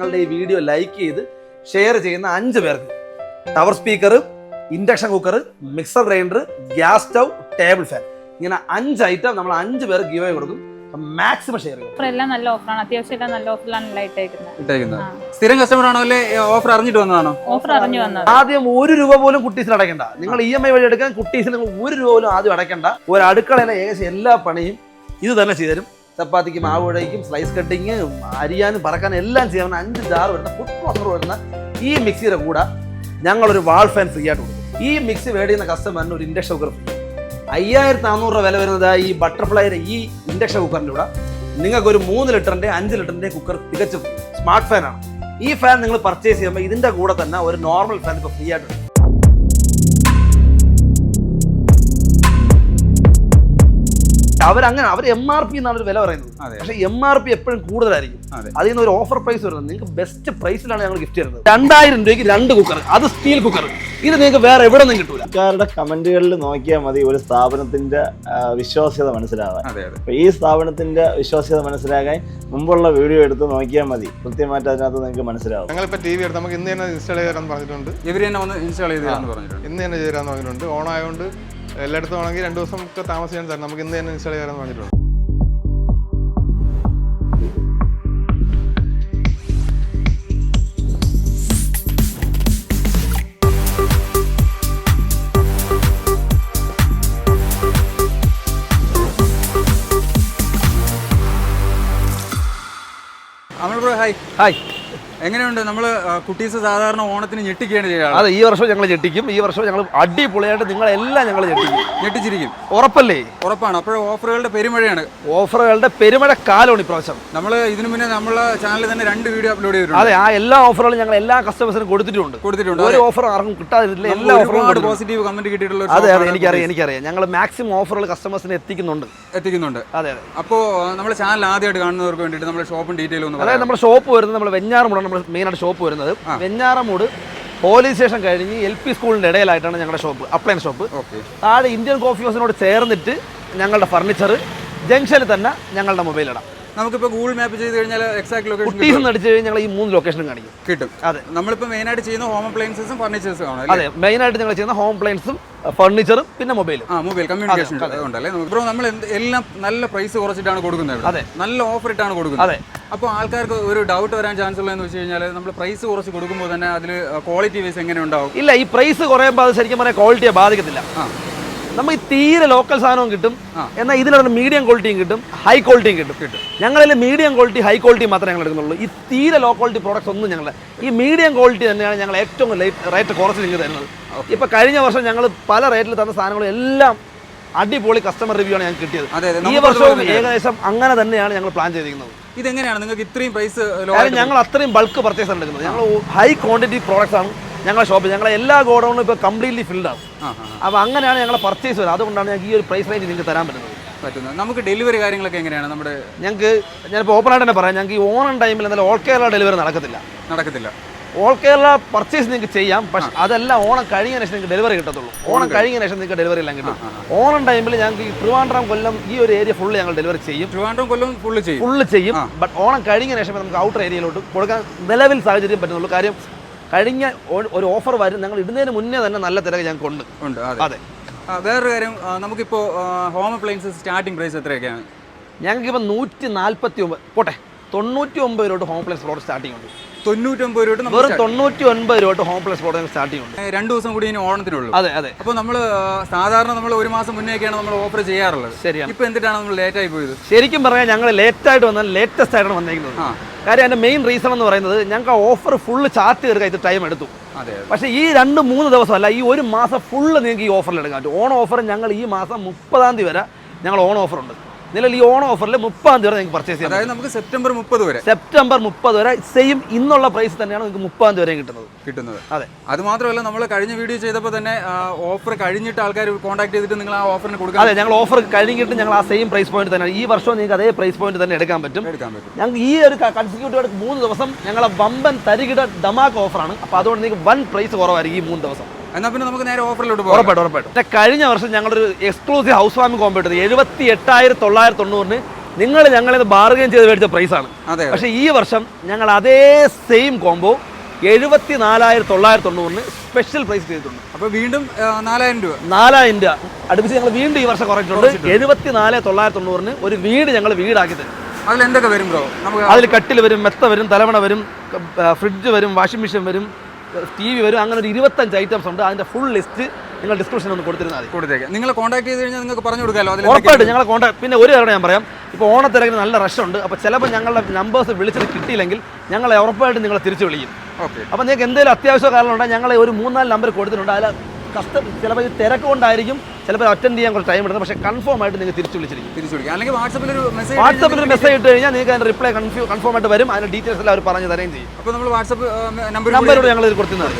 ഞങ്ങളുടെ ഈ video like ചെയ്ത് ഷെയർ ചെയ്യുന്ന അഞ്ച് പേർക്ക്. Tower speaker induction cooker mixer grinder gas stove table fan. ഇങ്ങനെ അഞ്ച് ഐറ്റം നമ്മൾ അഞ്ച് പേർ ഗീവ് കൊടുക്കും. മാക്സിമം ഷെയർ ചെയ്യും. നല്ല ഓഫറാണ്. അത്യാവശ്യം നല്ല ഓഫറിലാണ് ഇട്ടേക്കുന്നത്. സ്ഥിരം കസ്റ്റമർ ആണോ അല്ലെ ഓഫർ അറിഞ്ഞിട്ട് വന്നതാണോ? ഓഫർ അറിഞ്ഞു വന്നത്. ആദ്യം ഒരു രൂപ പോലും കുട്ടീസിൽ അടയ്ക്കണ്ട. നിങ്ങൾ ഇ എം ഐ വഴി എടുക്കാൻ കുട്ടീസിൽ നിങ്ങൾ ഒരു രൂപ പോലും ആദ്യം അടയ്ക്കണ്ട. ഒരു അടുക്കളയിലെ ഏകദേശം എല്ലാ പണിയും ഇത് തന്നെ ചെയ്തുതരും. ചപ്പാത്തിക്ക് മാവ് ഉടയ്ക്കും സ്ലൈസ് കട്ടിങ് അരിയാനും പറക്കാനും എല്ലാം ചെയ്യാൻ അഞ്ച് ജാർ വരുന്ന ഫുഡ് പ്രോസർ വരുന്ന ഈ മിക്സിയുടെ കൂടെ ഞങ്ങളൊരു വാൾ ഫാൻ ഫ്രീ ആയിട്ട് കൊടുക്കും. ഈ മിക്സി മേടിക്കുന്ന കസ്റ്റമറിന് ഒരു ഇൻഡക്ഷൻ കുക്കർ ഫ്രീ അയ്യായിരത്തി നാനൂറ് രൂപ വില വരുന്നത് ഈ ബട്ടർഫ്ലൈയുടെ ഈ ഇൻഡക്ഷൻ കുക്കറിന്റെ കൂടെ. നിങ്ങൾക്ക് ഒരു മൂന്ന് ലിറ്ററിന്റെ അഞ്ച് ലിറ്ററിന്റെ കുക്കർ തികച്ചും സ്മാർട്ട് ഫാനാണ് ഈ ഫാൻ നിങ്ങൾ പർച്ചേസ് ചെയ്യുമ്പോൾ ഇതിന്റെ കൂടെ തന്നെ ഒരു നോർമൽ ഫാൻ ഇപ്പോൾ ഫ്രീ ആയിട്ട് അവരങ്ങനെ അവർ എം ആർ പി എന്നാണ് ഒരു വില പറയുന്നത്. പക്ഷേ എം ആർ പി എപ്പോഴും കൂടുതലായിരിക്കും. അതെ. അതിൽ നിന്ന് ഒരു ഓഫർ പ്രൈസ് വരുന്നത്. നിങ്ങൾക്ക് ബെസ്റ്റ് പ്രൈസിലാണ് ഞങ്ങൾ ഗിഫ്റ്റ് ചെയ്യുന്നത്. രണ്ടായിരം രൂപയ്ക്ക് രണ്ട് കുക്കർ അത് സ്റ്റീൽ കുക്കർ ഇത് നിങ്ങൾക്ക് വേറെ എവിടെ നിന്നും കിട്ടൂല. ആൾക്കാരുടെ കമന്റുകളിൽ നോക്കിയാൽ മതി ഒരു സ്ഥാപനത്തിന്റെ വിശ്വാസ്യത മനസ്സിലാവാൻ. അതെ അതെ. അപ്പൊ ഈ സ്ഥാപനത്തിന്റെ വിശ്വാസ്യത മനസ്സിലാകാൻ മുമ്പുള്ള വീഡിയോ എടുത്ത് നോക്കിയാൽ മതി. കൃത്യമായിട്ട് അതിനകത്ത് നിങ്ങൾക്ക് മനസ്സിലാവും. ഞങ്ങളിപ്പോ ടി വി എടുത്ത് നമുക്ക് ഇന്ന് തന്നെ ഇൻസ്റ്റാൾ ചെയ്തരാന്ന് പറഞ്ഞിട്ടുണ്ട്. ഇവർ തന്നെ ഒന്ന് ഇൻസ്റ്റാൾ ചെയ്ത് പറഞ്ഞിട്ടുണ്ട്. ഇന്ന് തന്നെ ചെയ്തരാന്ന് പറഞ്ഞിട്ടുണ്ട്. ഓൺ ആയതുകൊണ്ട് എല്ലായിടത്തും ആണെങ്കിൽ രണ്ട് ദിവസം ഒക്കെ താമസിക്കാൻ സാർ നമുക്ക് ഇന്ന് തന്നെ ഇൻസ്റ്റാൾ ചെയ്യാൻ പറഞ്ഞിട്ടുണ്ട്. ഹായ് ഹായ് എങ്ങനെയുണ്ട് നമ്മൾ കുട്ടീസ് സാധാരണ ഓണത്തിന് ഞെട്ടിക്കുകയാണ് ചെയ്യാറ് അതെ ഈ വർഷം ഞങ്ങൾ ഞെട്ടിക്കും ഈ വർഷം ഞങ്ങൾ അടിപൊളിയായിട്ട് നിങ്ങളെല്ലാം ഞങ്ങൾ ഞെട്ടിക്കും. ഞെട്ടിച്ചിരിക്കും. ഉറപ്പല്ലേ? ഉറപ്പാണ്. അപ്പോൾ ഓഫറുകളുടെ പെരുമഴയാണ്. ഓഫറുകളുടെ പെരുമഴ കാലമാണ് ഇപ്രാവശ്യം. നമ്മൾ ഇതിനു മുന്നേ നമ്മളെ ചാനലിൽ തന്നെ രണ്ട് വീഡിയോ അപ്ലോഡ് ചെയ്തിട്ടുണ്ട്. അതെ ആ എല്ലാ ഓഫറുകളും ഞങ്ങൾ എല്ലാ കസ്റ്റമേഴ്സിനും കൊടുത്തിട്ടുണ്ട്. കൊടുത്തിട്ടുണ്ട് ഒരു ഓഫർ ആർക്കും കിട്ടാതില്ല എല്ലാ ഓഫറും പോസിറ്റീവ് കമന്റ് കിട്ടിയിട്ടുള്ള അതെ അതെ എനിക്കറിയാം. എനിക്കറിയാം. ഞങ്ങൾ മാക്സിമം ഓഫറുകൾ കസ്റ്റമേഴ്സിന് എത്തിക്കുന്നുണ്ട്. എത്തിക്കുന്നുണ്ട്. അതെ അതെ. അപ്പോൾ നമ്മൾ ചാനൽ ആദ്യമായിട്ട് കാണുന്നവർക്ക് വേണ്ടിയിട്ട് നമ്മുടെ ഷോപ്പും ഡീറ്റെയിൽ ഒന്ന് അതായത് നമ്മുടെ ഷോപ്പ് വരുന്നത് നമ്മൾ വെഞ്ഞാറമൂടാണ്. നമ്മൾ മെയിനായിട്ട് ഷോപ്പ് വരുന്നത്. വെഞ്ഞാറമൂട് പോലീസ് സ്റ്റേഷൻ കഴിഞ്ഞ് എൽ പി സ്കൂളിന്റെ ഇടയിലായിട്ടാണ് ഞങ്ങളുടെ ഷോപ്പ് അപ്ലയൻസ് ഷോപ്പ് താഴെ ഇന്ത്യൻ കോഫി ഹൗസിനോട് ചേർന്നിട്ട് ഞങ്ങളുടെ ഫർണിച്ചർ ജംഗ്ഷനിൽ തന്നെ ഞങ്ങളുടെ മൊബൈൽ ഇടാം. നമുക്കിപ്പോൾ ഗൂഗിൾ മാപ്പ് ചെയ്ത് കഴിഞ്ഞാൽ എക്സാക്ട് ലൊക്കേഷൻ അടിച്ച് കഴിഞ്ഞാൽ ഞങ്ങൾ ഈ മൂന്ന് ലൊക്കേഷൻ കാണിക്കും. കിട്ടും. അതെ. നമ്മളിപ്പോൾ മെയിനായിട്ട് ചെയ്യുന്ന ഹോം അപ്ലയൻസും ഫർണിച്ചേഴ്സും ആണ് അതെ. മെയിനായിട്ട് ഞങ്ങൾ ചെയ്യുന്ന ഹോം അപ്ലയൻസും ഫർണിച്ചറും പിന്നെ മൊബൈൽ ആ മൊബൈൽ കമ്മ്യൂണിക്കേഷൻ ഉണ്ടല്ലേ? ബ്രോ നമ്മൾ എല്ലാം നല്ല പ്രൈസ് കുറച്ചിട്ടാണ് കൊടുക്കുന്നത്. അതെ. നല്ല ഓഫർ ഇട്ടാണ് കൊടുക്കുന്നത്. അതെ. അപ്പോൾ ആൾക്കാർക്ക് ഒരു ഡൗട്ട് വരാൻ ചാൻസ് ഉള്ളതെന്ന് വെച്ച് കഴിഞ്ഞാൽ നമ്മൾ പ്രൈസ് കുറച്ച് കൊടുക്കുമ്പോൾ തന്നെ അതിൽ ക്വാളിറ്റി വൈസ് എങ്ങനെ ഉണ്ടാവും? ഇല്ല ഈ പ്രൈസ് കുറയുമ്പോൾ അത് ശരിക്കും പറഞ്ഞാൽ ക്വാളിറ്റിയെ ബാധിക്കത്തില്ല. ആ. നമുക്ക് ഈ തീരെ ലോക്കൽ സാധനവും കിട്ടും. എന്നാൽ ഇതിലുള്ള മീഡിയം ക്വാളിറ്റിയും കിട്ടും ഹൈ ക്വാളിറ്റിയും കിട്ടും. കിട്ടും. ഞങ്ങളിൽ മീഡിയം ക്വാളിറ്റി ഹൈ ക്വാളിറ്റി മാത്രമേ ഞങ്ങൾ എടുക്കുന്നുള്ളൂ. ഈ തീരെ ലോ ക്വാളിറ്റി പ്രോഡക്റ്റ്സ് ഒന്നും ഞങ്ങൾ ഈ മീഡിയം ക്വാളിറ്റി തന്നെയാണ് ഞങ്ങൾ ഏറ്റവും റേറ്റ് കുറച്ച് നിങ്ങൾക്ക് തരുന്നത്. ഇപ്പം കഴിഞ്ഞ വർഷം ഞങ്ങൾ പല റേറ്റിൽ തന്ന സാധനങ്ങളും എല്ലാം അടിപൊളി കസ്റ്റമർ റിവ്യൂ ആണ് ഞങ്ങൾക്ക് കിട്ടിയത്. ഈ വർഷവും ഏകദേശം അങ്ങനെ തന്നെയാണ് ഞങ്ങൾ പ്ലാൻ ചെയ്തിരിക്കുന്നത്. ഇതെങ്ങനെയാണ്? നിങ്ങൾക്ക് ഇത്രയും പ്രൈസ് ഞങ്ങൾ അത്രയും ബൾക്ക് പർച്ചേസ് ആണ് എടുക്കുന്നത്. ഞങ്ങൾ ഹൈ ക്വാണ്ടിറ്റി പ്രോഡക്റ്റ്സ് ആണ് ഞങ്ങളുടെ ഷോപ്പ് ഞങ്ങളെ എല്ലാ ഗോഡൗണും ഇപ്പോൾ കംപ്ലീറ്റ്ലി ഫിൽഡ് ആണ്. ആ ആ അപ്പോൾ അങ്ങനെയാണ് ഞങ്ങളെ പർച്ചേസ് വരുന്നത്. അതുകൊണ്ടാണ് ഞങ്ങൾക്ക് ഈ ഒരു പ്രൈസ് റേഞ്ച് നിങ്ങൾക്ക് തരാൻ പറ്റുന്നത്. പറ്റുന്നത്. നമുക്ക് ഡെലിവറി കാര്യങ്ങളൊക്കെ എങ്ങനെയാണ് നമ്മുടെ ഞങ്ങൾക്ക് ഞാനിപ്പോൾ ഓപ്പൺ ആയിട്ട് തന്നെ പറയാം. ഞങ്ങൾക്ക് ഈ ഓണം ടൈമിൽ എന്തായാലും ഓൾ കേരള ഡെലിവറി നടക്കത്തില്ല. നടക്കത്തില്ല. ഓൾ കേരള പർച്ചേസ് നിങ്ങൾക്ക് ചെയ്യാം. പക്ഷെ അതെല്ലാം ഓണം കഴിഞ്ഞ ശേഷം നിങ്ങൾക്ക് ഡെലിവറി കിട്ടത്തുള്ളൂ. ഓണം കഴിഞ്ഞ. ശേഷം നിങ്ങൾക്ക് ഡെലിവറി എല്ലാം കിട്ടും. ഓണം ടൈമിൽ ഞങ്ങൾക്ക് ഈ ട്രിവാൻഡ്രം കൊല്ലം ഈ ഒരു ഏരിയ ഫുള്ള് ഞങ്ങൾ ഡെലിവറി ചെയ്യും. ട്രിവാൻഡ്രം കൊല്ലം ഫുള്ള് ചെയ്യും. ഫുള്ള് ചെയ്യും. ബട്ട് ഓണം കഴിഞ്ഞ ശേഷം നമുക്ക് ഔട്ടർ ഏരിയയിലോട്ട് കൊടുക്കാൻ നിലവിൽ സാഹചര്യം പറ്റുന്നുള്ളൂ. കാര്യം കഴിഞ്ഞ ഒരു ഓഫർ വരും. ഞങ്ങൾ ഇടുന്നതിന് മുന്നേ തന്നെ നല്ല തിരക്ക് ഞങ്ങൾക്ക് ഉണ്ട്. ഉണ്ട് അതെ. വേറൊരു കാര്യം നമുക്കിപ്പോൾ ഹോം അപ്ലയൻസസ് സ്റ്റാർട്ടിംഗ് പ്രൈസ് എത്രയൊക്കെയാണ് ഞങ്ങൾക്കിപ്പോൾ നൂറ്റി നാൽപ്പത്തി ഒമ്പത് പോട്ടെ തൊണ്ണൂറ്റി ഒമ്പത് രൂപ ഹോം അപ്ലയൻസ് പ്രോഡക്റ്റ് സ്റ്റാർട്ടിംഗ് ഉണ്ട്. തൊണ്ണൂറ്റൊമ്പത് രൂപ വെറും തൊണ്ണൂറ്റി ഒൻപത് രൂപ ഹോം പ്ലസ് പ്ലോട്ട് സ്റ്റാർട്ട് ചെയ്യുന്നുണ്ട്. രണ്ട് ദിവസം കൂടി ഇനി ഓണത്തിനുള്ളൂ. അതെ അതെ. അപ്പോൾ നമ്മൾ സാധാരണ നമ്മൾ ഒരു മാസം മുന്നേയൊക്കെയാണ് നമ്മൾ ഓഫർ ചെയ്യാറുള്ളത്. ശരിയാണ്. ഇപ്പൊ എന്തിട്ടാണ് നമ്മൾ ലേറ്റ് ആയി പോയത്? ശരിക്കും പറഞ്ഞാൽ ഞങ്ങൾ ലേറ്റ് ആയിട്ട് വന്നാൽ ലേറ്റസ്റ്റ് ആയിട്ടാണ് വന്നേക്കുന്നത്. ആ. കാര്യം അതിന്റെ മെയിൻ റീസൺ എന്ന് പറയുന്നത് ഞങ്ങൾക്ക് ഓഫർ ഫുള്ള് ചാർട്ട് തീർക്കാൻ ഇത് ടൈം എടുത്തു. പക്ഷേ ഈ രണ്ട് മൂന്ന് ദിവസം അല്ല ഈ ഒരു മാസം ഫുള്ള് നിങ്ങൾക്ക് ഈ ഓഫറിൽ എടുക്കാൻ പറ്റും. ഓൺ ഓഫർ ഞങ്ങൾ ഈ മാസം മുപ്പതാം തീയതി വരെ ഞങ്ങൾ ഓൺ ഓഫർ ഉണ്ട്. നിലവിൽ ഈ ഓണം ഓഫറിൽ മുപ്പതാം തീയതി വരെ നിങ്ങൾക്ക് പർച്ചേസ് ചെയ്യാം അതായത് നമുക്ക് സെപ്റ്റംബർ മുപ്പത് വരെ. സെപ്റ്റംബർ മുപ്പത് വരെ സെയിം ഇന്നുള്ള പ്രൈസ് തന്നെയാണ് നിങ്ങൾക്ക് മുപ്പതാം തീയതി വരെ കിട്ടുന്നത്. കിട്ടുന്നത്. അതെ. അത് മാത്രമല്ല നമ്മൾ കഴിഞ്ഞ വീഡിയോ ചെയ്തപ്പോൾ തന്നെ ഓഫർ കഴിഞ്ഞിട്ട് ആൾക്കാർ കോൺടാക്ട് ചെയ്തിട്ട് നിങ്ങൾ ആ ഓഫറിന് കൊടുക്കുക അതെ ഞങ്ങൾ ഓഫർ കഴിഞ്ഞിട്ട് ഞങ്ങൾ ആ സെയിം പ്രൈസ് പോയിന്റ് തന്നെയാണ്. ഈ വർഷം നിങ്ങൾക്ക് അതേ പ്രൈസ് പോയിന്റ് തന്നെ എടുക്കാൻ പറ്റും. എടുക്കാൻ പറ്റും. ഞങ്ങൾക്ക് ഈ ഒരു കൺസിക്യൂട്ടീവ് മൂന്ന് ദിവസം ഞങ്ങളെ വമ്പൻ തരികിട ഡമാക്ക് ഓഫറാണ് അപ്പോൾ അതുകൊണ്ട് നിങ്ങൾക്ക് വൺ പ്രൈസ് കുറവായിരിക്കും ഈ മൂന്ന് ദിവസം. എന്നാൽ പിന്നെ നമുക്ക് നേരെ ഓഫറിലോട്ട് പോകാം. ഉറപ്പായിട്ടും ഉറപ്പായിട്ടും. കഴിഞ്ഞ വർഷം ഞങ്ങളൊരു എക്സ്ക്ലൂസീവ് ഹൗസ് വാമിംഗ് കോമ്പോ എടുത്തത് എഴുപത്തി എട്ടായിരത്തി തൊള്ളായിരത്തി തൊണ്ണൂറിന് നിങ്ങൾ ഞങ്ങളിത് ബാർഗൈൻ ചെയ്ത് മേടിച്ച പ്രൈസാണ് പക്ഷേ ഈ വർഷം ഞങ്ങൾ അതേ സെയിം കോംബോ എഴുപത്തി നാലായിരത്തി തൊള്ളായിരത്തി തൊണ്ണൂറിന് സ്പെഷ്യൽ പ്രൈസ് ചെയ്തിട്ടുണ്ട്. അപ്പൊ വീണ്ടും നാലായിരം രൂപ. നാലായിരം രൂപ. അടുപ്പിച്ച് ഞങ്ങൾ വീണ്ടും ഈ വർഷം കുറച്ചിട്ടുണ്ട്. എഴുപത്തി നാല് തൊള്ളായിരത്തി തൊണ്ണൂറിന് ഒരു വീട് ഞങ്ങൾ വീടാക്കി തരും. അതിൽ എന്തൊക്കെ വരും ബ്രോ? നമുക്ക് അതിൽ കട്ടിൽ വരും മെത്ത വരും തലമണ വരും ഫ്രിഡ്ജ് വരും വാഷിംഗ് മെഷീൻ വരും ടി വി വരും. അങ്ങനെ ഒരു ഇരുപത്തഞ്ച് ഐറ്റംസ് ഉണ്ട്. അതിന്റെ ഫുൾ ലിസ്റ്റ് നിങ്ങൾ ഡിസ്ക്രിപ്ഷൻ ഒന്ന് കൊടുത്തിരുന്നാൽ കൊടുത്തേക്കാം. നിങ്ങൾ കോൺടാക്ട് ചെയ്ത് കഴിഞ്ഞാൽ നിങ്ങൾക്ക് പറഞ്ഞു കൊടുക്കാമല്ലോ ഉറപ്പായിട്ട് ഞങ്ങളെ കോൺടാക്ട് പിന്നെ ഒരു കാര്യം ഞാൻ പറയാം. ഇപ്പോൾ ഓണത്തിരക്കിന് നല്ല റഷ് ഉണ്ട്. അപ്പോൾ ചിലപ്പോൾ ഞങ്ങളുടെ നമ്പേഴ്സ് വിളിച്ചിട്ട് കിട്ടിയില്ലെങ്കിൽ ഞങ്ങളെ ഉറപ്പായിട്ട് നിങ്ങളെ തിരിച്ചു വിളിക്കും. ഓക്കെ. അപ്പോൾ നിങ്ങൾക്ക് എന്തെങ്കിലും അത്യാവശ്യ കാരണം ഉണ്ടെങ്കിൽ ഞങ്ങൾ ഒരു മൂന്നാൽ നമ്പർ കൊടുത്തിട്ടുണ്ട്. അതിൽ കസ്റ്റം ചിലപ്പോൾ ഈ തിരക്ക് കൊണ്ടായിരിക്കും ചിലപ്പോൾ അറ്റൻഡ് ചെയ്യാൻ കുറച്ച് ടൈം എടുക്കുന്നത് പക്ഷേ കൺഫേം ആയിട്ട് നിങ്ങൾ തിരിച്ചു വിളിച്ചിരിക്കും. തിരിച്ചു വിളിക്കാം. അല്ലെങ്കിൽ വാട്സപ്പിൽ ഒരു മെസ്സേജ് വാട്സപ്പിൽ ഒരു മെസ്സേജ് ഇട്ട് കഴിഞ്ഞാൽ നിങ്ങൾക്ക് അതിന്റെ റിപ്ലൈ കൺഫ്യൂ കൺഫേം ആയിട്ട് വരും. അതിന്റെ ഡീറ്റെയിൽസ് എല്ലാം അവർ പറഞ്ഞു തരുകയും ചെയ്യും. അപ്പോൾ നമ്മൾ വാട്സപ്പ് നമ്പർ നമ്പരോട് ഞങ്ങൾ ഇത് കൊടുത്തുന്നത്